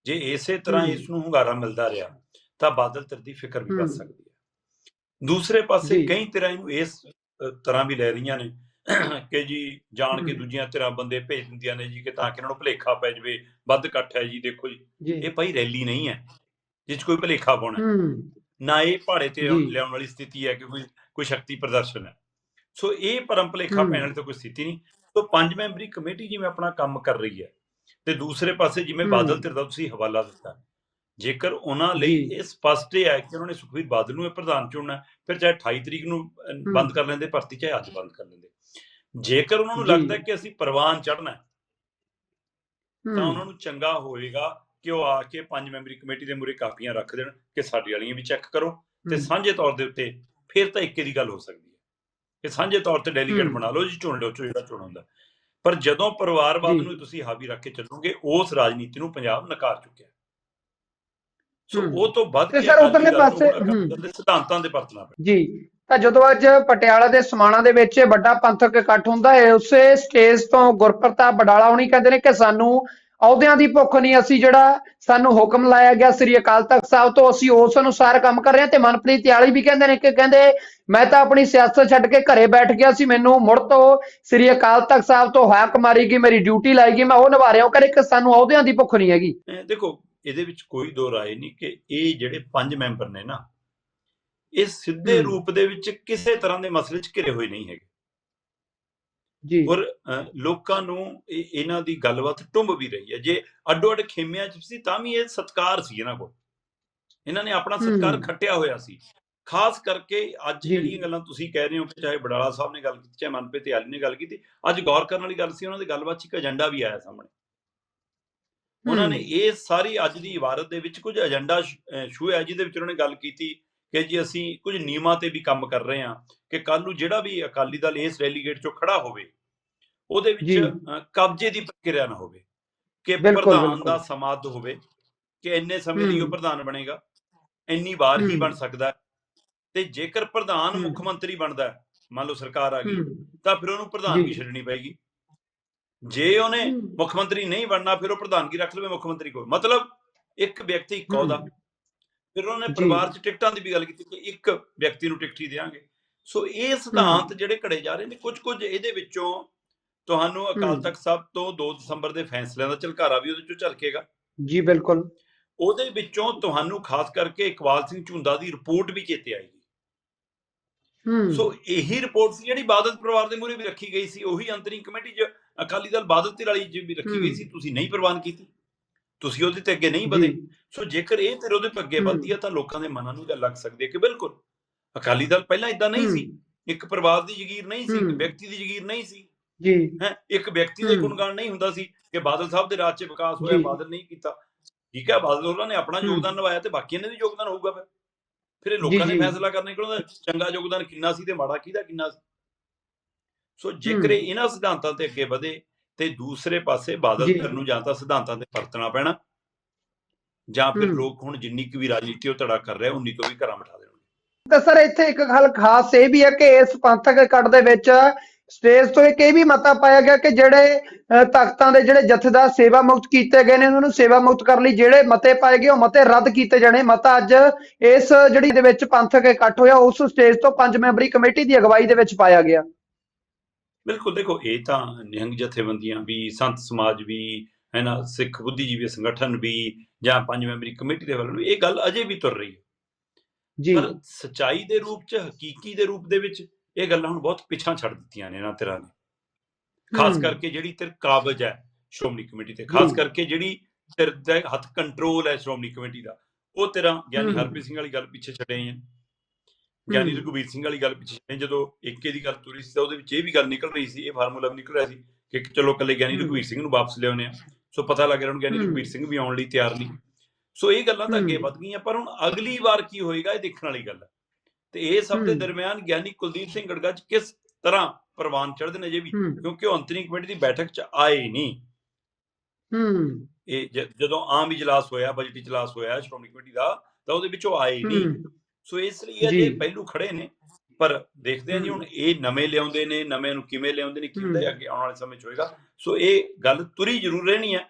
ਜੇ ਇਸੇ ਤਰ੍ਹਾਂ। ਇਸ ਨੂੰ ਹੁੰਗਾਰਾ ਮਿਲਦਾ ਰਿਹਾ ਤਾਂ ਬਾਦਲ ਧਿਰ ਦੀ ਫਿਕਰ ਵੀ ਹਮ। ਸਕਦੀ ਹੈ ਦੂਸਰੇ ਪਾਸੇ। ਕਈ ਤਰ੍ਹਾਂ ਇਹਨੂੰ ਇਸ ਤਰ੍ਹਾਂ ਵੀ ਲੈ ਰਹੀਆਂ ਨੇ ਕਿ ਜੀ ਜਾਣ ਕੇ। ਦੂਜੀਆਂ ਧਿਰਾਂ ਬੰਦੇ ਭੇਜ ਦਿੰਦੀਆਂ ਨੇ ਜੀ ਕਿ ਤਾਂ ਕਿ ਇਹਨਾਂ ਨੂੰ ਭੁਲੇਖਾ ਪੈ ਜਾਵੇ ਵੱਧ ਇਕੱਠ ਹੈ ਜੀ ਦੇਖੋ ਜੀ ਇਹ ਭਾਈ ਰੈਲੀ ਨਹੀਂ ਹੈ ਜਿਸ 'ਚ ਕੋਈ ਭੁਲੇਖਾ ਪਾਉਣਾ ਨਾ ਇਹ ਪਹਾੜੇ ਤੇ। ਲਿਆਉਣ ਵਾਲੀ ਸਥਿਤੀ ਹੈ ਕਿ ਕੋਈ ਕੋਈ ਸ਼ਕਤੀ ਪ੍ਰਦਰਸ਼ਨ ਹੈ ਸੋ ਇਹ ਪਰਮ ਭੁਲੇਖਾ। ਪੈਣ ਵਾਲੀ ਤਾਂ ਕੋਈ ਸਥਿਤੀ ਨਹੀਂ ਸੋ ਪੰਜ ਮੈਂਬਰੀ ਕਮੇਟੀ ਜਿਵੇਂ ਆਪਣਾ ਕੰਮ ਕਰ ਰਹੀ ਹੈ ਤੇ ਦੂਸਰੇ ਪਾਸੇ ਜਿਵੇਂ। ਬਾਦਲ ਧਿਰ ਦਾ ਤੁਸੀਂ ਹਵਾਲਾ ਦਿੱਤਾ ਜੇਕਰ ਉਹਨਾਂ ਲਈ। ਇਹ ਸਪਸ਼ਟ ਹੈ ਕਿ ਉਹਨਾਂ ਨੇ ਸੁਖਬੀਰ ਬਾਦਲ ਨੂੰ ਇਹ ਪ੍ਰਧਾਨ ਚੁਣਨਾ ਫਿਰ ਚਾਹੇ 28 ਤਰੀਕ ਨੂੰ ਬੰਦ ਕਰ ਲੈਂਦੇ ਭਰਤੀ ਚਾਹੇ ਅੱਜ ਬੰਦ ਕਰ ਲੈਂਦੇ ਜੇਕਰ ਉਹਨਾਂ ਨੂੰ। ਲੱਗਦਾ ਕਿ ਅਸੀਂ ਪ੍ਰਵਾਨ ਚੜਨਾ ਤਾਂ ਉਹਨਾਂ ਨੂੰ ਚੰਗਾ ਹੋਏਗਾ ਕਿ ਉਹ ਆ ਕੇ ਪੰਜ ਮੈਂਬਰੀ ਕਮੇਟੀ ਦੇ ਮੂਰੇ ਕਾਪੀਆਂ ਰੱਖ ਦੇਣ ਕਿ ਸਾਡੀ ਵਾਲੀਆਂ ਵੀ ਚੈੱਕ ਕਰੋ ਤੇ ਸਾਂਝੇ ਤੌਰ ਦੇ ਉੱਤੇ ਫਿਰ ਤਾਂ ਇੱਕੇ ਦੀ ਗੱਲ ਹੋ ਸਕਦੀ ਹੈ ਕਿ ਸਾਂਝੇ ਤੌਰ ਤੇ ਡੈਲੀਗੇਟ। ਬਣਾ ਲਓ ਜੀ ਚੁਣ ਲਓ ਚੋ ਜਿਹੜਾ ਚੁਣ ਹੁੰਦਾ ਪਰ ਜਦੋਂ ਪਰਿਵਾਰਵਾਦ। ਨੂੰ ਤੁਸੀਂ ਹਾਵੀ ਰੱਖ ਕੇ ਚੱਲੋਗੇ ਉਸ ਰਾਜਨੀਤੀ ਨੂੰ ਪੰਜਾਬ ਨਕਾਰ ਚੁੱਕਿਆ ਸੋ। ਉਹ ਤੋਂ ਵੱਧ ਕੇ ਸਰ ਉਧਰਲੇ ਪਾਸੇ- ਸਿਧਾਂਤਾਂ ਦੇ ਪਰਤਣਾ ਪਿਆ ਜੀ ਤਾਂ ਜਦੋਂ ਅੱਜ ਪਟਿਆਲਾ ਦੇ ਸਮਾਣਾ ਦੇ ਵਿੱਚ ਵੱਡਾ ਪੰਥਕ ਇਕੱਠ ਹੁੰਦਾ ਹੈ ਉਸੇ ਸਟੇਜ ਤੋਂ ਗੁਰਪ੍ਰਤਾਪ ਬਡਾਲਾ ਹੁਣੀ ਕਹਿੰਦੇ ਨੇ ਕਿ ਸਾਨੂੰ ਅਹੁਦਿਆਂ ਦੀ ਭੁੱਖ ਨਹੀਂ ਅਸੀਂ ਜਿਹੜਾ ਸਾਨੂੰ ਹੁਕਮ ਲਾਇਆ ਗਿਆ ਸ੍ਰੀ ਅਕਾਲ ਤਖਤ ਸਾਹਿਬ ਤੋਂ ਅਸੀਂ ਉਸ ਅਨੁਸਾਰ ਕੰਮ ਕਰ ਰਹੇ ਹਾਂ ਤੇ ਮਨਪ੍ਰੀਤ ਯਾਲੀ ਵੀ ਕਹਿੰਦੇ ਨੇ ਕਿ ਕਹਿੰਦੇ ਮੈਂ ਤਾਂ ਆਪਣੀ ਸਿਆਸਤ ਛੱਡ ਕੇ ਘਰੇ ਬੈਠ ਗਿਆ ਸੀ ਮੈਨੂੰ ਮੁੜ ਤੋਂ ਸ੍ਰੀ ਅਕਾਲ ਤਖਤ ਸਾਹਿਬ ਤੋਂ ਹਾਕ ਮਾਰੀ ਗਈ ਮੇਰੀ ਡਿਊਟੀ ਲਾਈ ਗਈ ਮੈਂ ਉਹ ਨਿਭਾ ਰਿਹਾ ਉਹ ਕਹਿੰਦੇ ਕਿ ਸਾਨੂੰ ਅਹੁਦਿਆਂ ਦੀ ਭੁੱਖ ਨਹੀਂ ਹੈਗੀ ਦੇਖੋ ਇਹਦੇ ਵਿੱਚ ਕੋਈ ਦੋ ਰਾਏ ਨਹੀਂ ਕਿ ਇਹ ਜਿਹੜੇ ਪੰਜ ਮੈਂਬਰ ਨੇ ਨਾ ਇਹ ਸਿੱਧੇ। ਰੂਪ ਦੇ ਵਿੱਚ ਕਿਸੇ ਤਰ੍ਹਾਂ ਦੇ ਮਸਲੇ 'ਚ ਘਿਰੇ ਹੋਏ ਨਹੀਂ ਹੈਗੇ ਜੀ। ਔਰ ਲੋਕਾਂ ਨੂੰ ਇਹ- ਇਹਨਾਂ ਦੀ ਗੱਲਬਾਤ ਟੁੰਬ ਵੀ ਰਹੀ ਹੈ। ਜੇ ਅੱਡੋ ਅੱਡ ਖੇਮਿਆਂ 'ਚ ਸੀ ਤਾਂ ਵੀ ਇਹ ਸਤਕਾਰ ਸੀ ਇਹਨਾਂ ਕੋਲ। ਇਹਨਾਂ ਨੇ ਆਪਣਾ ਸਤਕਾਰ। ਖੱਟਿਆ ਹੋਇਆ ਸੀ। ਖਾਸ ਕਰਕੇ ਅੱਜ। ਜਿਹੜੀਆਂ ਗੱਲਾਂ ਤੁਸੀਂ ਕਹਿ ਰਹੇ ਹੋ ਕਿ ਚਾਹੇ ਬਡਾਲਾ ਸਾਹਿਬ ਨੇ ਗੱਲ ਕੀਤੀ ਚਾਹੇ ਮਨਪ੍ਰੀਤ ਯਾਲੀ ਨੇ ਗੱਲ ਕੀਤੀ ਅੱਜ ਗੌਰ ਕਰਨ ਵਾਲੀ ਗੱਲ ਸੀ ਉਹਨਾਂ ਦੀ ਗੱਲਬਾਤ 'ਚ ਇੱਕ ਏਜੰਡਾ ਵੀ ਆਇਆ ਸਾਹਮਣੇ। ਉਹਨਾਂ ਨੇ ਇਹ ਸਾਰੀ ਅੱਜ ਦੀ ਇਬਾਰਤ ਦੇ ਵਿੱਚ ਕੁਝ ਏਜੰਡਾ ਹੈ ਜਿਹਦੇ ਵਿੱਚ ਉਹਨਾਂ ਨੇ ਗੱਲ ਕੀਤੀ ਕਿ ਜੀ ਅਸੀਂ ਕੁਝ ਨਿਯਮਾਂ ਤੇ ਵੀ ਕੰਮ ਕਰ ਰਹੇ ਹਾਂ ਕਿ ਕੱਲ ਨੂੰ ਜਿਹੜਾ ਵੀ ਅਕਾਲੀ ਦਲ ਇਸ ਰੈਲੀਗੇਟ ਚੋਂ ਖੜਾ ਹੋਵੇ ਉਹਦੇ। ਵਿੱਚ ਕਬਜ਼ੇ ਦੀ ਪ੍ਰਕਿਰਿਆ ਨਾ ਹੋਵੇ ਕਿ ਪ੍ਰਧਾਨ। ਦਾ ਸਮਾਦ ਹੋਵੇ ਕਿ ਇੰਨੇ ਸਮੇਂ ਲਈ ਉਹ। ਪ੍ਰਧਾਨ ਬਣੇਗਾ ਇੰਨੀ ਵਾਰ ਹੀ। ਬਣ ਸਕਦਾ ਤੇ ਜੇਕਰ ਪ੍ਰਧਾਨ। ਮੁੱਖ ਮੰਤਰੀ ਬਣਦਾ ਹੈ ਮੰਨ ਲਓ ਸਰਕਾਰ ਆ ਗਈ ਤਾਂ ਫਿਰ ਉਹਨੂੰ ਪ੍ਰਧਾਨਗੀ। ਛੱਡਣੀ ਪਏਗੀ ਜੇ ਉਹਨੇ। ਮੁੱਖ ਮੰਤਰੀ ਨਹੀਂ ਬਣਨਾ ਫਿਰ ਉਹ ਪ੍ਰਧਾਨਗੀ ਰੱਖ ਲਵੇ ਮੁੱਖ ਮੰਤਰੀ ਕੋਲ ਮਤਲਬ ਇੱਕ ਵਿਅਕਤੀ ਇੱਕ ਅਹੁਦਾ। ਫਿਰ ਉਹਨੇ ਜੀ। ਪਰਿਵਾਰ 'ਚ ਟਿਕਟਾਂ ਦੀ ਵੀ ਗੱਲ ਕੀਤੀ ਕਿ ਇੱਕ ਵਿਅਕਤੀ ਨੂੰ ਟਿਕਟ ਹੀ ਦੇਵਾਂਗੇ ਸੋ ਇਹ ਸਿਧਾਂਤ ਜਿਹੜੇ ਘੜੇ ਜਾ ਰਹੇ ਨੇ ਕੁਝ ਕੁਝ ਇਹਦੇ ਵਿੱਚੋਂ ਤੁਹਾਨੂੰ ਅਕਾਲ। ਤਖਤ ਸਾਹਿਬ ਤੋਂ 2 ਦਸੰਬਰ ਦੇ ਫੈਸਲਿਆਂ ਦਾ ਝਲਕਾਰਾ ਵੀ ਉਹਦੇ ਚੋਂ ਝਲਕੇਗਾ। ਜੀ ਬਿਲਕੁਲ। ਉਹਦੇ ਵਿੱਚੋਂ ਤੁਹਾਨੂੰ ਖਾਸ ਕਰਕੇ ਇਕਬਾਲ ਸਿੰਘ ਝੁੰਦਾ ਦੀ ਰਿਪੋਰਟ ਵੀ ਚੇਤੇ ਆਏਗੀ। ਸੋ ਇਹੀ ਰਿਪੋਰਟ ਸੀ ਜਿਹੜੀ ਬਾਦਲ ਪਰਿਵਾਰ ਦੇ ਮੂਹਰੇ ਵੀ ਰੱਖੀ ਗਈ ਸੀ ਉਹੀ ਅੰਤਰਿੰਗ ਕਮੇਟੀ 'ਚ ਅਕਾਲੀ ਦਲ ਬਾਦਲ ਧਿਰ ਵਾਲੀ 'ਚ ਵੀ ਰੱਖੀ ਗਈ। ਸੀ ਤੁਸੀਂ ਨਹੀਂ ਪ੍ਰਵਾਨ ਕੀਤੀ। ਤੁਸੀਂ ਉਹਦੇ ਤੇ ਅੱਗੇ ਨਹੀਂ ਵਧੇ ਜੀ, ਸੋ ਜੇਕਰ ਇਹ ਤੇ ਉਹਦੇ ਅੱਗੇ। ਵਧਦੀ ਹੈ ਤਾਂ ਲੋਕਾਂ ਦੇ ਮਨਾਂ ਨੂੰ ਗੱਲ ਲੱਗ ਸਕਦੀ ਹੈ ਕਿ ਬਿਲਕੁਲ ਅਕਾਲੀ ਦਲ ਪਹਿਲਾਂ ਇਦਾਂ ਨਹੀਂ। ਸੀ ਇੱਕ ਪਰਿਵਾਰ ਦੀ ਜ਼ਗੀਰ ਨਹੀਂ ਸੀ ਇੱਕ। ਵਿਅਕਤੀ ਦੀ ਜ਼ਗੀਰ ਨਹੀਂ ਸੀ ਜੀ ਹੈ ਇੱਕ ਵਿਅਕਤੀ ਦੇ। ਗੁਣਗਾਨ ਨਹੀਂ ਹੁੰਦਾ ਸੀ ਕਿ ਬਾਦਲ ਸਾਹਿਬ ਦੇ ਰਾਜ 'ਚ ਵਿਕਾਸ ਹੋਇਆ ਜੀ। ਬਾਦਲ ਨਹੀਂ ਕੀਤਾ ਠੀਕ ਹੈ ਬਾਦਲ ਹੋਰਾਂ ਨੇ ਆਪਣਾ। ਯੋਗਦਾਨ ਨਿਭਾਇਆ ਤੇ ਬਾਕੀਆਂ ਨੇ ਵੀ ਯੋਗਦਾਨ ਹੋਊਗਾ ਫਿਰ ਫਿਰ ਇਹ ਜੀ, ਲੋਕਾਂ ਨੇ ਜੀ। ਫੈਸਲਾ ਕਰਨਾ ਕਿ ਉਹਦਾ ਚੰਗਾ ਯੋਗਦਾਨ ਕਿੰਨਾ ਸੀ ਤੇ ਮਾੜਾ ਕਿਹਦਾ ਕਿੰਨਾ ਸੀ ਸੋ ਜੇਕਰ ਇਹਨਾਂ ਸਿਧਾਂਤਾਂ ਤੇ ਅੱਗੇ ਵਧੇ ਤੇ ਦੂਸਰੇ ਪਾਸੇ ਬਾਦਲ। ਧਿਰ ਨੂੰ ਜਾਂ ਤਾਂ ਸਿਧਾਂਤਾਂ ਤੇ ਵਰਤਣਾ ਪੈਣਾ ਜਾਂ ਫਿਰ। ਲੋਕ ਹੁਣ ਜਿੰਨੀ ਕੁ ਵੀ ਰਾਜਨੀਤੀ ਉਹ ਧੜਾ ਕਰ ਰਿਹਾ ਉਨੀ ਤੋਂ ਵੀ ਘਰਾਂ ਬਿਠਾ ਦੇਣਗੇ ਤਾਂ ਸਰ ਇੱਥੇ ਇੱਕ ਗੱਲ ਖਾਸ ਇਹ ਵੀ ਹੈ ਕਿ ਇਸ ਪੰਥਕ ਇਕੱਠ ਦੇ ਵਿੱਚ ਸਟੇਜ ਤੋਂ ਇਹ ਵੀ ਮਤਾ ਪਾਇਆ ਗਿਆ ਕਿ ਜਿਹੜੇ ਤਖਤਾਂ ਦੇ ਜਿਹੜੇ ਜਥੇਦਾਰ ਸੇਵਾ ਮੁਕਤ ਕੀਤੇ ਗਏ ਨੇ ਉਹਨਾਂ ਨੂੰ ਸੇਵਾ ਮੁਕਤ ਕਰਨ ਲਈ ਜਿਹੜੇ ਮਤੇ ਪਾਏ ਗਏ ਉਹ ਮਤੇ ਰੱਦ ਕੀਤੇ ਜਾਣੇ ਮਤਾ ਅੱਜ ਇਸ ਜਿਹੜੀ ਦੇ ਵਿੱਚ ਪੰਥਕ ਇਕੱਠ ਹੋਇਆ ਉਸ ਸਟੇਜ ਤੋਂ ਪੰਜ ਮੈਂਬਰੀ ਕਮੇਟੀ ਦੀ ਅਗਵਾਈ ਦੇ ਵਿੱਚ ਪਾਇਆ ਗਿਆ ਬਿਲਕੁਲ ਦੇਖੋ ਇਹ ਤਾਂ ਨਿਹੰਗ ਜਥੇਬੰਦੀਆਂ ਵੀ ਸੰਤ ਸਮਾਜ ਵੀ ਹੈ ਨਾ ਸਿੱਖ ਬੁੱਧੀਜੀਵੀ ਸੰਗਠਨ ਵੀ ਜਾਂ ਪੰਜ ਮੈਂਬਰੀ ਕਮੇਟੀ ਦੇ ਵੱਲੋਂ ਇਹ ਗੱਲ ਅਜੇ ਵੀ ਤੁਰ ਰਹੀ ਹੈ ਜੀ ਪਰ ਸਚਾਈ ਦੇ ਰੂਪ ਚ ਹਕੀਕੀ ਦੇ ਰੂਪ ਦੇ ਵਿੱਚ ਇਹ ਗੱਲਾਂ ਹੁਣ ਬਹੁਤ ਪਿਛਾਂ ਛੱਡ ਦਿੱਤੀਆਂ ਨੇ ਇਹਨਾਂ ਧਿਰਾਂ ਨੇ ਖਾਸ। ਕਰਕੇ ਜਿਹੜੀ ਧਿਰ ਕਾਬਜ ਹੈ ਸ਼੍ਰੋਮਣੀ ਕਮੇਟੀ ਤੇ ਖਾਸ। ਕਰਕੇ ਜਿਹੜੀ ਦੇ ਹੱਥ ਕੰਟਰੋਲ ਹੈ ਸ਼੍ਰੋਮਣੀ ਕਮੇਟੀ ਦਾ ਉਹ ਧਿਰਾਂ ਗਿਆਨੀ। ਹਰਪ੍ਰੀਤ ਸਿੰਘ ਵਾਲੀ ਗੱਲ ਪਿੱਛੇ ਛੱਡੇ ਆ ਗਿਆਨੀ। ਰਘੁਵੀਰ ਸਿੰਘ ਵਾਲੀ ਗੱਲ ਪਿੱਛੇ ਜਦੋਂ ਏਕੇ ਦੀ ਗੱਲ ਤੁਰੀ ਸੀ ਤਾਂ ਉਹਦੇ ਵਿੱਚ ਇਹ ਵੀ ਗੱਲ ਨਿਕਲ ਰਹੀ ਸੀ ਇਹ ਫਾਰਮੂਲਾ ਵੀ ਨਿਕਲ ਰਿਹਾ ਸੀ ਕਿ ਚਲੋ ਕੱਲੇ ਗਿਆਨੀ। ਰਘੁਵੀਰ ਸਿੰਘ ਨੂੰ ਵਾਪਸ ਲਿਆਉਨੇ ਆ ਸੋ ਪਤਾ ਲੱਗ ਰਿਹਾ ਹੁਣ ਗਿਆਨੀ। ਰਘੁਵੀਰ ਸਿੰਘ ਵੀ ਆਉਣ ਲਈ ਤਿਆਰ ਨਹੀਂ ਸੋ ਇਹ ਗੱਲਾਂ ਤਾਂ ਅੱਗੇ। ਵਧ ਗਈਆਂ ਪਰ ਹੁਣ ਅਗਲੀ ਵਾਰ ਕੀ ਹੋਏਗਾ ਇਹ ਦੇਖਣ ਵਾਲੀ ਗੱਲ ਹੈ ਤੇ ਇਹ ਸਭ ਦੇ। ਦਰਮਿਆਨ ਗਿਆਨੀ ਕੁਲਦੀਪ ਸਿੰਘ ਗੜਗੜ ਕਿਸ ਤਰ੍ਹਾਂ ਪ੍ਰਵਾਨ ਚੜ੍ਹਦੇ ਨੇ ਜੇ ਵੀ ਕਿਉਂਕਿ ਉਹ ਅੰਤਰੀ ਕਮੇਟੀ ਦੀ ਬੈਠਕ 'ਚ ਆਏ ਨਹੀਂ ਹੂੰ ਇਹ ਜਦੋਂ ਆਮ ਇਜਲਾਸ ਹੋਇਆ ਬਜਟ ਇਜਲਾਸ ਹੋਇਆ ਸ਼੍ਰੋਮਣੀ ਕਮੇਟੀ ਦਾ ਤਾਂ ਉਹਦੇ ਵਿੱਚ ਉਹ ਆਏ ਨਹੀਂ ਸੋ ਇਸ ਲਈ ਇਹ ਜੀ। ਜੇ ਪਹਿਲੂ ਖੜੇ ਨੇ ਪਰ ਦੇਖਦੇ ਹਾਂ ਜੀ। ਹੁਣ ਇਹ ਨਵੇਂ ਲਿਆਉਂਦੇ ਨੇ ਨਵੇਂ ਨੂੰ ਕਿਵੇਂ ਲਿਆਉਂਦੇ ਨੇ ਕੀ ਹੁੰਦਾ। ਅੱਗੇ ਆਉਣ ਵਾਲੇ ਸਮੇਂ 'ਚ ਹੋਏਗਾ ਸੋ ਇਹ ਗੱਲ ਤੁਰੀ ਜ਼ਰੂਰ ਰਹਿਣੀ ਹੈ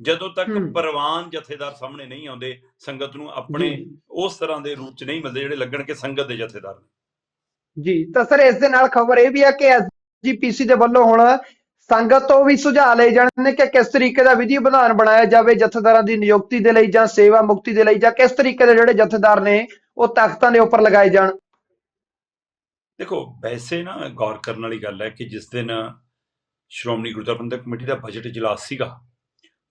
ਜਦੋਂ ਤੱਕ। ਪ੍ਰਵਾਨ ਜਥੇਦਾਰ ਸਾਹਮਣੇ ਨਹੀਂ ਆਉਂਦੇ ਸੰਗਤ ਨੂੰ ਆਪਣੇ। ਉਸ ਤਰ੍ਹਾਂ ਦੇ ਰੂਪ 'ਚ ਨਹੀਂ ਮਿਲਦੇ ਜਿਹੜੇ ਲੱਗਣ ਕਿ ਸੰਗਤ ਦੇ ਜਥੇਦਾਰ ਨੇ ਜੀ ਤਾਂ ਸਰ ਇਸ ਦੇ ਨਾਲ ਖਬਰ ਇਹ ਵੀ ਹੈ ਕਿ ਐਸਜੀਪੀਸੀ ਦੇ ਵੱਲੋਂ ਹੁਣ ਸੰਗਤ ਤੋਂ ਵੀ ਸੁਝਾਅ ਲਏ ਜਾਣੇ ਨੇ ਕਿ ਕਿਸ ਤਰੀਕੇ ਦਾ ਵਿਧੀ ਵਿਧਾਨ ਬਣਾਇਆ ਜਾਵੇ ਜਥੇਦਾਰਾਂ ਦੀ ਨਿਯੁਕਤੀ ਦੇ ਲਈ ਜਾਂ ਸੇਵਾ ਮੁਕਤੀ ਦੇ ਲਈ ਜਾਂ ਕਿਸ ਤਰੀਕੇ ਦੇ ਜਿਹੜੇ ਜਥੇਦਾਰ ਨੇ ਉਹ ਤਖਤਾਂ ਦੇ ਉੱਪਰ ਲਗਾਏ ਜਾਣ ਦੇਖੋ ਵੈਸੇ ਨਾ ਗੌਰ ਕਰਨ ਵਾਲੀ ਗੱਲ ਹੈ ਕਿ ਜਿਸ ਦਿਨ ਸ਼੍ਰੋਮਣੀ ਗੁਰਦੁਆਰਾ ਪ੍ਰਬੰਧਕ ਕਮੇਟੀ ਦਾ ਬਜਟ ਇਜਲਾਸ ਸੀਗਾ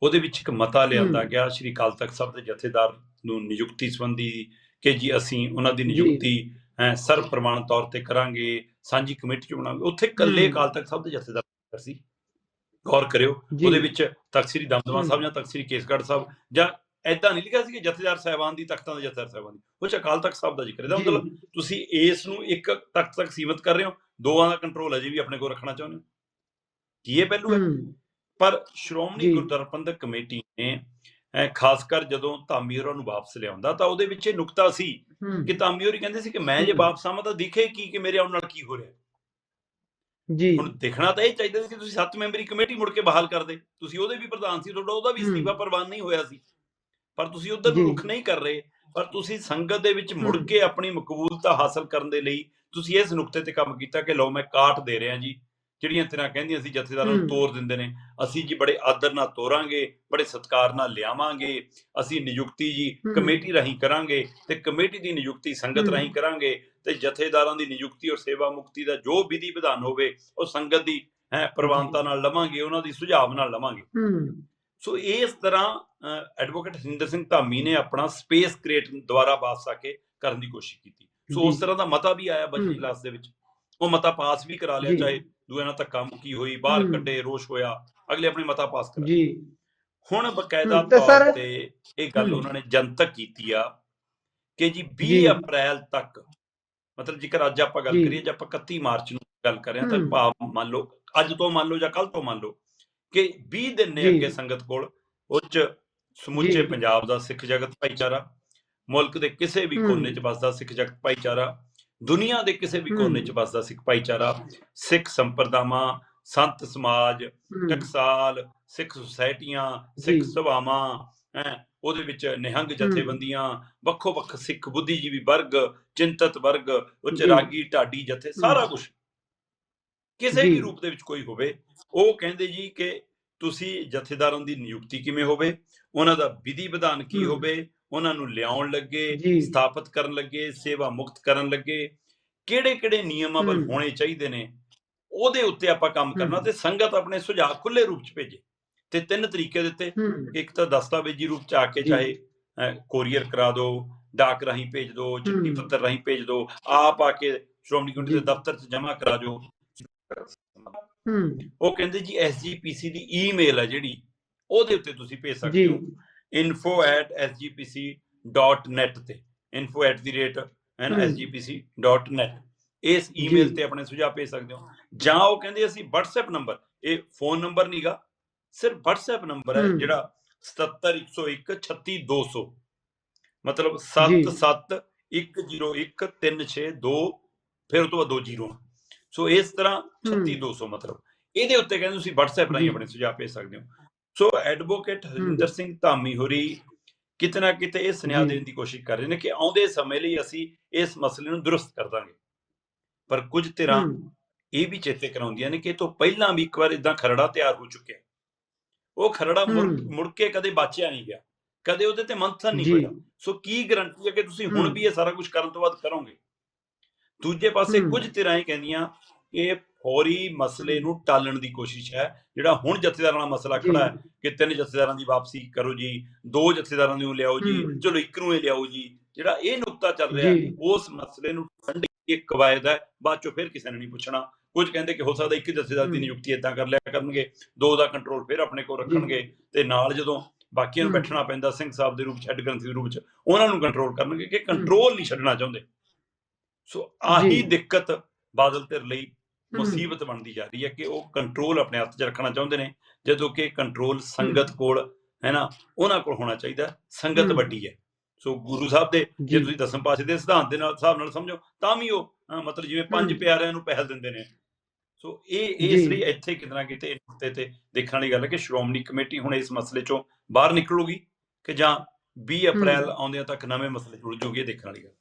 ਉਹਦੇ ਵਿੱਚ ਇੱਕ ਮਤਾ ਲਿਆਂਦਾ। ਗਿਆ ਸ਼੍ਰੀ ਅਕਾਲ ਤਖਤ ਸਾਹਿਬ ਦੇ ਜਥੇਦਾਰ ਨੂੰ ਨਿਯੁਕਤੀ ਸੰਬੰਧੀ ਕਿ ਜੀ ਅਸੀਂ ਉਹਨਾਂ ਦੀ। ਨਿਯੁਕਤੀ ਸਰਵ ਪ੍ਰਮਾਣ ਤੌਰ ਤੇ ਕਰਾਂਗੇ ਸਾਂਝੀ ਕਮੇਟੀ ਚ ਬਣਾਵਾਂਗੇ ਉੱਥੇ ਇਕੱਲੇ ਹੂੰ। ਅਕਾਲ ਤਖਤ ਸਾਹਿਬ ਦੇ ਜਥੇਦਾਰ ਸੀ ਗੌਰ ਕਰਿਓ। ਉਹਦੇ ਵਿੱਚ ਤਖਤ ਸ੍ਰੀ ਦਮਦਮਾ। ਸਾਹਿਬ ਜਾਂ ਤਖਤ ਸ੍ਰੀ ਕੇਸਗੜ੍ਹ ਸਾਹਿਬ ਜਾਂ ਐਦਾਂ ਨਹੀਂ ਲਿਖਿਆ ਸੀ ਕਿ ਜਥੇਦਾਰ ਸਾਹਿਬਾਨ ਦੀ ਤਖਤਾਂ ਦੇ ਜਥੇਦਾਰ ਸਾਹਿਬਾਨ ਦੀ। ਉਹ 'ਚ ਅਕਾਲ ਤਖਤ ਸਾਹਿਬ ਦਾ ਜ਼ਿਕਰ ਹੈ। ਇਹਦਾ ਮਤਲਬ ਤੁਸੀਂ ਇਸ ਨੂੰ ਇੱਕ ਤੱਕ ਤੱਕ ਸੀਮਿਤ ਕਰ ਰਹੇ ਹੋ। ਦੋਵਾਂ ਦਾ ਕੰਟਰੋਲ ਅਜੇ ਵੀ ਆਪਣੇ ਕੋਲ ਰੱਖਣਾ ਚਾਹੁੰਦੇ ਹੋ। ਕੀ ਇਹ ਪਹਿਲੂ ਹੈ? ਪਰ ਸ਼੍ਰੋਮਣੀ ਪ੍ਰਬੰਧਕ ਕਮੇਟੀ ਨੇ ਖਾਸ ਕਰ ਜਦੋਂ ਧਾਮੀ ਹੋਰਾਂ ਨੂੰ ਵਾਪਸ ਲਿਆਉਂਦਾ ਤਾਂ ਉਹਦੇ ਵਿੱਚ ਇਹ ਨੁਕਤਾ ਸੀ ਕਿ ਧਾਮੀ ਹੋਰੀ ਕਹਿੰਦੇ ਸੀ ਕਿ ਮੈਂ ਜੇ। ਵਾਪਸ ਆਵਾਂ ਤਾਂ ਦਿਖੇ ਕੀ ਕਿ ਮੇਰੇ ਆਉਣ ਨਾਲ ਕੀ ਹੋ ਰਿਹਾ। ਜੀ। ਹੁਣ ਦੇਖਣਾ ਤਾਂ ਇਹ ਚਾਹੀਦਾ ਸੀ ਕਿ ਤੁਸੀਂ ਸੱਤ ਮੈਂਬਰੀ ਕਮੇਟੀ ਮੁੜ ਕੇ ਬਹਾਲ ਕਰ ਦੇ। ਤੁਸੀਂ ਉਹਦੇ ਵੀ ਪ੍ਰਧਾਨ ਸੀ ਤੁਹਾਡਾ ਉਹਦਾ ਵੀ। ਅਸਤੀਫਾ ਪ੍ਰਵਾਨ ਨਹੀਂ ਹੋਇਆ ਸੀ। ਪਰ ਤੁਸੀਂ ਉਧਰ ਨੂੰ। ਰੁਖ ਨਹੀਂ ਕਰ ਰਹੇ ਪਰ ਤੁਸੀਂ ਸੰਗਤ ਦੇ ਵਿੱਚ ਮੁੜ। ਕੇ ਆਪਣੀ ਮਕਬੂਲਤਾ ਹਾਸਲ ਕਰਨ ਦੇ ਲਈ ਤੁਸੀਂ ਇਸ ਨੁਕਤੇ ਤੇ ਕੰਮ ਕੀਤਾ ਕਿ ਲਓ ਮੈਂ ਕਾਟ ਦੇ ਰਿਹਾ ਜੀ ਜਿਹੜੀਆਂ ਤੇਰਾ ਕਹਿੰਦੀਆਂ ਸੀ ਜਥੇਦਾਰਾਂ ਨੂੰ। ਤੋਰ ਦਿੰਦੇ ਨੇ ਅਸੀਂ ਜੀ ਬੜੇ ਆਦਰ ਨਾਲ ਤੋਰਾਂਗੇ ਬੜੇ ਸਤਿਕਾਰ ਨਾਲ ਲਿਆਵਾਂਗੇ ਅਸੀਂ ਨਿਯੁਕਤੀ ਜੀ। ਕਮੇਟੀ ਰਾਹੀਂ ਕਰਾਂਗੇ ਤੇ ਕਮੇਟੀ ਦੀ ਨਿਯੁਕਤੀ ਸੰਗਤ। ਰਾਹੀਂ ਕਰਾਂਗੇ ਤੇ ਜਥੇਦਾਰਾਂ ਦੀ ਨਿਯੁਕਤੀ ਔਰ ਸੇਵਾ ਮੁਕਤੀ ਦਾ ਜੋ ਵਿਧੀ ਵਿਧਾਨ ਹੋਵੇ ਉਹ ਸੰਗਤ ਦੀ ਹੈ ਪ੍ਰਵਾਨਤਾ ਨਾਲ ਲਵਾਂਗੇ ਉਹਨਾਂ ਦੀ ਸੁਝਾਵ ਨਾਲ ਲਵਾਂਗੇ ਸੋ ਇਸ ਤਰ੍ਹਾਂ ਐਡਵੋਕੇਟ ਹਰਿੰਦਰ ਸਿੰਘ ਧਾਮੀ ਨੇ ਆਪਣਾ ਸਪੇਸ ਕ੍ਰੀਏਟ ਦੁਆਰਾ ਵਾਪਸ ਆ ਕੇ ਕਰਨ ਦੀ ਕੋਸ਼ਿਸ਼ ਕੀਤੀ ਸੋ। ਉਸ ਤਰ੍ਹਾਂ ਦਾ ਮਤਾ ਵੀ ਆਇਆ ਹੂੰ। ਇਜਲਾਸ ਦੇ ਵਿੱਚ ਉਹ ਮਤਾ ਪਾਸ ਵੀ ਕਰਾ ਲਿਆ। ਚਾਹੇ ਦੂਏ ਨਾਲ ਧੱਕਾ ਮੁੱਕੀ ਹੋਈ ਬਾਹਰ। ਕੱਢੇ ਰੋਸ਼ ਹੋਇਆ ਅਗਲੇ ਆਪਣੇ ਮਤਾ ਪਾਸ ਕਰਾ ਜੀ ਹੁਣ ਬਕਾਇਦਾ ਤੌਰ ਤੇ ਇਹ ਗੱਲ। ਉਹਨਾਂ ਨੇ ਜਨਤਕ ਕੀਤੀ ਆ ਕਿ ਜੀ 20 ਜੀ। ਅਪ੍ਰੈਲ ਤੱਕ ਮਤਲਬ ਜੇਕਰ ਅੱਜ ਆਪਾਂ ਗੱਲ। ਕਰੀਏ ਜੇ ਆਪਾਂ 31 ਮਾਰਚ ਨੂੰ ਗੱਲ ਕਰ ਰਹੇ ਹਾਂ ਤਾਂ। ਭਾਵ ਮੰਨ ਲਓ ਅੱਜ ਤੋਂ ਮੰਨ ਲਓ ਜਾਂ ਕੱਲ ਤੋਂ ਮੰਨ ਲਓ ਕਿ 20 ਦਿਨ ਨੇ। ਅੱਗੇ ਸੰਗਤ ਕੋਲ ਉੱਚ ਸਮੁੱਚੇ। ਪੰਜਾਬ ਦਾ ਸਿੱਖ ਜਗਤ ਭਾਈਚਾਰਾ ਮੁਲਕ ਦੇ ਕਿਸੇ ਵੀ। ਕੋਨੇ 'ਚ ਵੱਸਦਾ ਸਿੱਖ ਜਗਤ ਭਾਈਚਾਰਾ ਦੁਨੀਆ ਦੇ ਕਿਸੇ ਵੀ। ਕੋਨੇ 'ਚ ਵੱਸਦਾ ਸਿੱਖ ਭਾਈਚਾਰਾ ਸਿੱਖ ਸੰਪਰਦਾਵਾਂ ਸੰਤ ਸਮਾਜ ਟਕਸਾਲ ਸਿੱਖ ਸੁਸਾਇਟੀਆਂ ਸਿੱਖ। ਸਭਾਵਾਂ ਹੈ ਉਹਦੇ ਵਿੱਚ ਨਿਹੰਗ ਜਥੇਬੰਦੀਆਂ ਵੱਖੋ ਵੱਖ ਸਿੱਖ ਬੁੱਧੀਜੀਵੀ ਵਰਗ ਚਿੰਤਤ ਵਰਗ ਉੱਚ। ਰਾਗੀ ਢਾਡੀ ਜਥੇ ਸਾਰਾ ਕੁਝ ਕਿਸੇ ਵੀ ਜੀ। ਰੂਪ ਦੇ ਵਿੱਚ ਕੋਈ ਹੋਵੇ ਉਹ ਕਹਿੰਦੇ ਜੀ ਕਿ ਤੁਸੀਂ ਜਥੇਦਾਰਾਂ ਦੀ ਨਿਯੁਕਤੀ ਕਿਵੇਂ ਹੋਵੇ ਉਹਨਾਂ ਦਾ ਵਿਧੀ ਵਿਧਾਨ ਕੀ। ਹੋਵੇ ਉਹਨਾਂ ਨੂੰ ਲਿਆਉਣ ਲੱਗੇ ਜੀ। ਸਥਾਪਿਤ ਕਰਨ ਲੱਗੇ ਸੇਵਾ ਮੁਕਤ ਕਰਨ ਲੱਗੇ ਕਿਹੜੇ ਕਿਹੜੇ ਨਿਯਮਾਵਲ ਹੂੰ। ਹੋਣੇ ਚਾਹੀਦੇ ਨੇ ਉਹਦੇ ਉੱਤੇ ਆਪਾਂ ਕੰਮ ਕਰਨਾ। ਤੇ ਸੰਗਤ ਆਪਣੇ ਸੁਝਾਅ ਖੁੱਲੇ ਰੂਪ ਚ ਭੇਜੇ ਤੇ ਤਿੰਨ ਤਰੀਕੇ ਦਿੱਤੇ ਇੱਕ ਤਾਂ ਦਸਤਾਵੇਜੀ ਰੂਪ ਚ ਆ ਕੇ ਜੀ। ਚਾਹੇ ਕੋਰੀਅਰ ਕਰਾ ਦਿਓ ਡਾਕ ਰਾਹੀਂ ਭੇਜ ਦਿਓ ਚਿੱਠੀ। ਪੱਤਰ ਰਾਹੀਂ ਭੇਜ ਦਿਓ ਆਪ ਆ ਕੇ ਸ਼੍ਰੋਮਣੀ ਕਮੇਟੀ ਦੇ ਜੀ। ਦਫ਼ਤਰ 'ਚ ਜਮ੍ਹਾਂ ਕਰਾ ਦਿਓ ਹੂੰ। ਉਹ ਕਹਿੰਦੇ ਜੀ ਐਸਜੀਪੀਸੀ ਦੀ ਈਮੇਲ ਹੈ ਜਿਹੜੀ ਉਹਦੇ ਉੱਤੇ ਤੁਸੀਂ ਭੇਜ ਸਕਦੇ ਜੀ। ਹੋ। info@sgpc.net ਤੇ। sgpc.net ਇਸ ਈਮੇਲ ਜੀ। ਤੇ ਆਪਣੇ ਸੁਝਾਅ ਭੇਜ ਸਕਦੇ ਹੋ। ਜਾਂ ਉਹ ਕਹਿੰਦੇ ਅਸੀਂ WhatsApp ਨੰਬਰ ਇਹ ਫੋਨ ਨੰਬਰ ਨਹੀਂਗਾ ਸਿਰਫ WhatsApp ਨੰਬਰ ਹੈ। ਜਿਹੜਾ 77101 36200 ਮਤਲਬ ਜੀ। 771013662 ਫਿਰ ਉਹ ਤੋਂ ਬਾਅਦ ਦੋ ਜ਼ੀਰੋ ਸੋ ਇਸ ਤਰ੍ਹਾਂ 36200 ਮਤਲਬ। ਇਹਦੇ ਉੱਤੇ ਕਹਿੰਦੇ ਤੁਸੀਂ WhatsApp ਰਾਹੀਂ। ਆਪਣੇ ਸੁਝਾਅ ਭੇਜ ਸਕਦੇ ਹੋ। ਸੋ ਐਡਵੋਕੇਟ ਹਰਿੰਦਰ ਸਿੰਘ ਧਾਮੀ ਹੋਰੀ ਕਿਤੇ ਨਾ ਕਿਤੇ ਇਹ ਸੁਨੇਹਾ। ਦੇਣ ਦੀ ਕੋਸ਼ਿਸ਼ ਕਰ ਰਹੇ ਨੇ ਕਿ ਆਉਂਦੇ ਸਮੇਂ ਲਈ ਅਸੀਂ ਇਸ ਮਸਲੇ ਨੂੰ ਦਰੁਸਤ ਕਰ ਦਾਂਗੇ। ਪਰ ਕੁਝ ਧਿਰਾਂ ਇਹ ਵੀ ਚੇਤੇ ਕਰਾਉਂਦੀਆਂ ਨੇ ਕਿ ਇਹ ਤੋਂ ਪਹਿਲਾਂ ਵੀ ਇੱਕ ਵਾਰ ਇਦਾਂ ਖਰੜਾ ਤਿਆਰ ਹੋ ਚੁੱਕਿਆ। ਉਹ ਖਰੜਾ ਮੁੜ ਕੇ ਕਦੇ ਬਾਚਿਆ ਨਹੀਂ ਗਿਆ। ਕਦੇ ਉਹਦੇ ਤੇ ਮੰਥਨ ਨਹੀਂ। ਹੋਇਆ। ਸੋ ਕੀ ਗਰੰਟੀ ਹੈ ਕਿ ਤੁਸੀਂ ਹੁਣ। ਵੀ ਇਹ ਸਾਰਾ ਕੁਝ ਕਰਨ ਤੋਂ ਬਾਅਦ ਕਰੋਗੇ? ਦੂਜੇ ਪਾਸੇ। ਕੁਝ ਧਿਰਾਂ ਇਹ ਕਹਿੰਦੀਆਂ ਕਿ ਫੌਰੀ ਮਸਲੇ ਨੂੰ ਟਾਲਣ ਦੀ ਕੋਸ਼ਿਸ਼ ਹੈ ਜਿਹੜਾ ਹੁਣ ਜਥੇਦਾਰਾਂ ਦਾ ਮਸਲਾ। ਖੜਾ ਹੈ ਕਿ ਤਿੰਨ ਜਥੇਦਾਰਾਂ ਦੀ ਵਾਪਸੀ ਕਰੋ ਜੀ ਦੋ ਜਥੇਦਾਰਾਂ ਨੂੰ ਲਿਆਓ ਜੀ। ਚਲੋ ਇੱਕ ਨੂੰ ਹੀ ਲਿਆਓ ਜੀ ਜਿਹੜਾ ਇਹ ਨੁਕਤਾ ਚੱਲ ਰਿਹਾ। ਉਸ ਮਸਲੇ ਨੂੰ ਠੰਡੀ ਇੱਕ ਕਵਾਇਦ ਹੈ ਬਾਅਦ ਚੋਂ ਫਿਰ ਕਿਸੇ ਨੇ ਨਹੀਂ ਪੁੱਛਣਾ ਕੁਝ ਕਹਿੰਦੇ ਕਿ ਹੋ ਸਕਦਾ ਇੱਕ ਜਥੇਦਾਰ ਦੀ। ਨਿਯੁਕਤੀ ਇਦਾਂ ਕਰ ਲਿਆ ਕਰਨਗੇ ਦੋ ਦਾ ਕੰਟਰੋਲ ਫਿਰ ਆਪਣੇ ਕੋਲ ਰੱਖਣਗੇ ਤੇ ਨਾਲ ਜਦੋਂ ਬਾਕੀਆਂ ਨੂੰ। ਬੈਠਣਾ ਪੈਂਦਾ ਸਿੰਘ ਸਾਹਿਬ ਦੇ ਰੂਪ ਚ ਹੈੱਡ ਗ੍ਰੰਥੀ ਦੇ ਰੂਪ ਚ ਉਹਨਾਂ ਨੂੰ ਕੰਟਰੋਲ ਕਰਨਗੇ ਕਿ ਕੰਟਰੋਲ ਨਹੀਂ ਛੱਡਣਾ ਚਾਹੁੰਦੇ ਸੋ ਆਹੀ। ਦਿੱਕਤ ਬਾਦਲ ਧਿਰ ਲਈ ਮੁਸੀਬਤ ਬਣਦੀ ਜਾ ਰਹੀ ਹੈ ਕਿ ਉਹ ਕੰਟਰੋਲ ਆਪਣੇ ਹੱਥ 'ਚ ਰੱਖਣਾ ਚਾਹੁੰਦੇ ਨੇ ਜਦੋਂ ਕਿ ਕੰਟਰੋਲ ਸੰਗਤ ਕੋਲ ਹੈ ਨਾ ਉਹਨਾਂ ਕੋਲ ਹੋਣਾ ਚਾਹੀਦਾ। ਸੰਗਤ। ਵੱਡੀ ਹੈ ਸੋ ਗੁਰੂ ਸਾਹਿਬ ਦੇ ਜੇ। ਤੁਸੀਂ ਦਸਮ ਪਾਤਸ਼ਾਹ ਦੇ ਸਿਧਾਂਤ ਦੇ ਨਾਲ ਹਿਸਾਬ ਨਾਲ ਸਮਝੋ ਤਾਂ ਵੀ ਉਹ ਮਤਲਬ ਜਿਵੇਂ ਪੰਜ। ਪਿਆਰਿਆਂ ਨੂੰ ਪਹਿਲ ਦਿੰਦੇ ਨੇ ਸੋ ਇਹ। ਇਸ ਲਈ ਇੱਥੇ ਕਿਤੇ ਨਾ ਕਿਤੇ ਨੁਕਤੇ ਤੇ ਦੇਖਣ ਵਾਲੀ ਗੱਲ ਹੈ ਕਿ ਸ਼੍ਰੋਮਣੀ ਕਮੇਟੀ ਹੁਣ ਇਸ ਮਸਲੇ ਚੋਂ ਬਾਹਰ ਨਿਕਲੂਗੀ ਕਿ ਜਾਂ 20 ਅਪ੍ਰੈਲ ਆਉਂਦਿਆਂ ਤੱਕ ਨਵੇਂ ਮਸਲੇ ਜੁੜ ਜੂਗੇ ਦੇਖਣ ਵਾਲੀ ਗੱਲ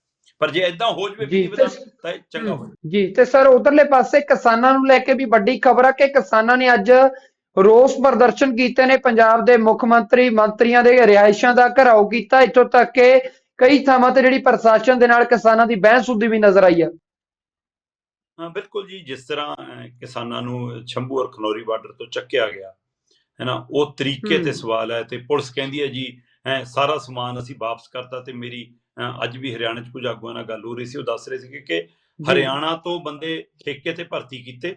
ਪਰ ਜੇ ਇਦਾਂ ਹੋ ਜਵੇ ਵਿਧਾਨ ਤੇ- ਚੰਗਾ ਹੋਵੇ। ਜੀ ਤੇ ਸਰ ਉਧਰਲੇ ਪਾਸੇ ਕਿਸਾਨਾਂ ਨੂੰ ਲੈ ਕੇ ਵੀ ਵੱਡੀ ਖਬਰ ਹੈ ਕਿ ਕਿਸਾਨਾਂ ਨੇ ਅੱਜ ਰੋਸ ਪ੍ਰਦਰਸ਼ਨ ਕੀਤੇ ਨੇ। ਪੰਜਾਬ ਦੇ ਮੁੱਖ ਮੰਤਰੀ ਮੰਤਰੀਆਂ ਦੇ ਰਿਹਾਇਸ਼ਾਂ ਦਾ ਘਰਾਓ ਕੀਤਾ। ਇੱਥੋਂ ਤੱਕ ਕਿ ਕਈ ਥਾਵਾਂ ਤੇ ਜਿਹੜੀ ਪ੍ਰਸ਼ਾਸਨ ਦੇ ਨਾਲ ਕਿਸਾਨਾਂ ਦੀ ਬਹਿਸ ਹੁੰਦੀ ਵੀ ਨਜ਼ਰ ਆਈ ਹੈ ਹਾਂ ਬਿਲਕੁਲ ਜੀ ਜਿਸ ਤਰ੍ਹਾਂ ਕਿਸਾਨਾਂ ਨੂੰ ਸ਼ੰਭੂ ਔਰ ਖਨੌਰੀ ਬਾਰਡਰ ਤੋਂ ਚੱਕਿਆ ਗਿਆ ਹੈ ਨਾ? ਉਹ ਤਰੀਕੇ ਤੇ। ਸਵਾਲ ਹੈ ਤੇ ਪੁਲਿਸ ਕਹਿੰਦੀ ਹੈ ਜੀ ਹੈ ਸਾਰਾ ਸਮਾਨ ਅਸੀਂ ਵਾਪਸ ਕਰਤਾ ਤੇ ਮੇਰੀ ਅੱਜ ਵੀ ਹਰਿਆਣਾ 'ਚ ਕੁਝ ਆਗੂਆਂ ਨਾਲ ਗੱਲ ਹੋ ਰਹੀ ਸੀ ਉਹ ਦੱਸ ਰਹੇ ਸੀ ਕਿ ਹਰਿਆਣਾ ਤੋਂ ਬੰਦੇ ਠੇਕੇ ਤੇ ਭਰਤੀ ਕੀਤੇ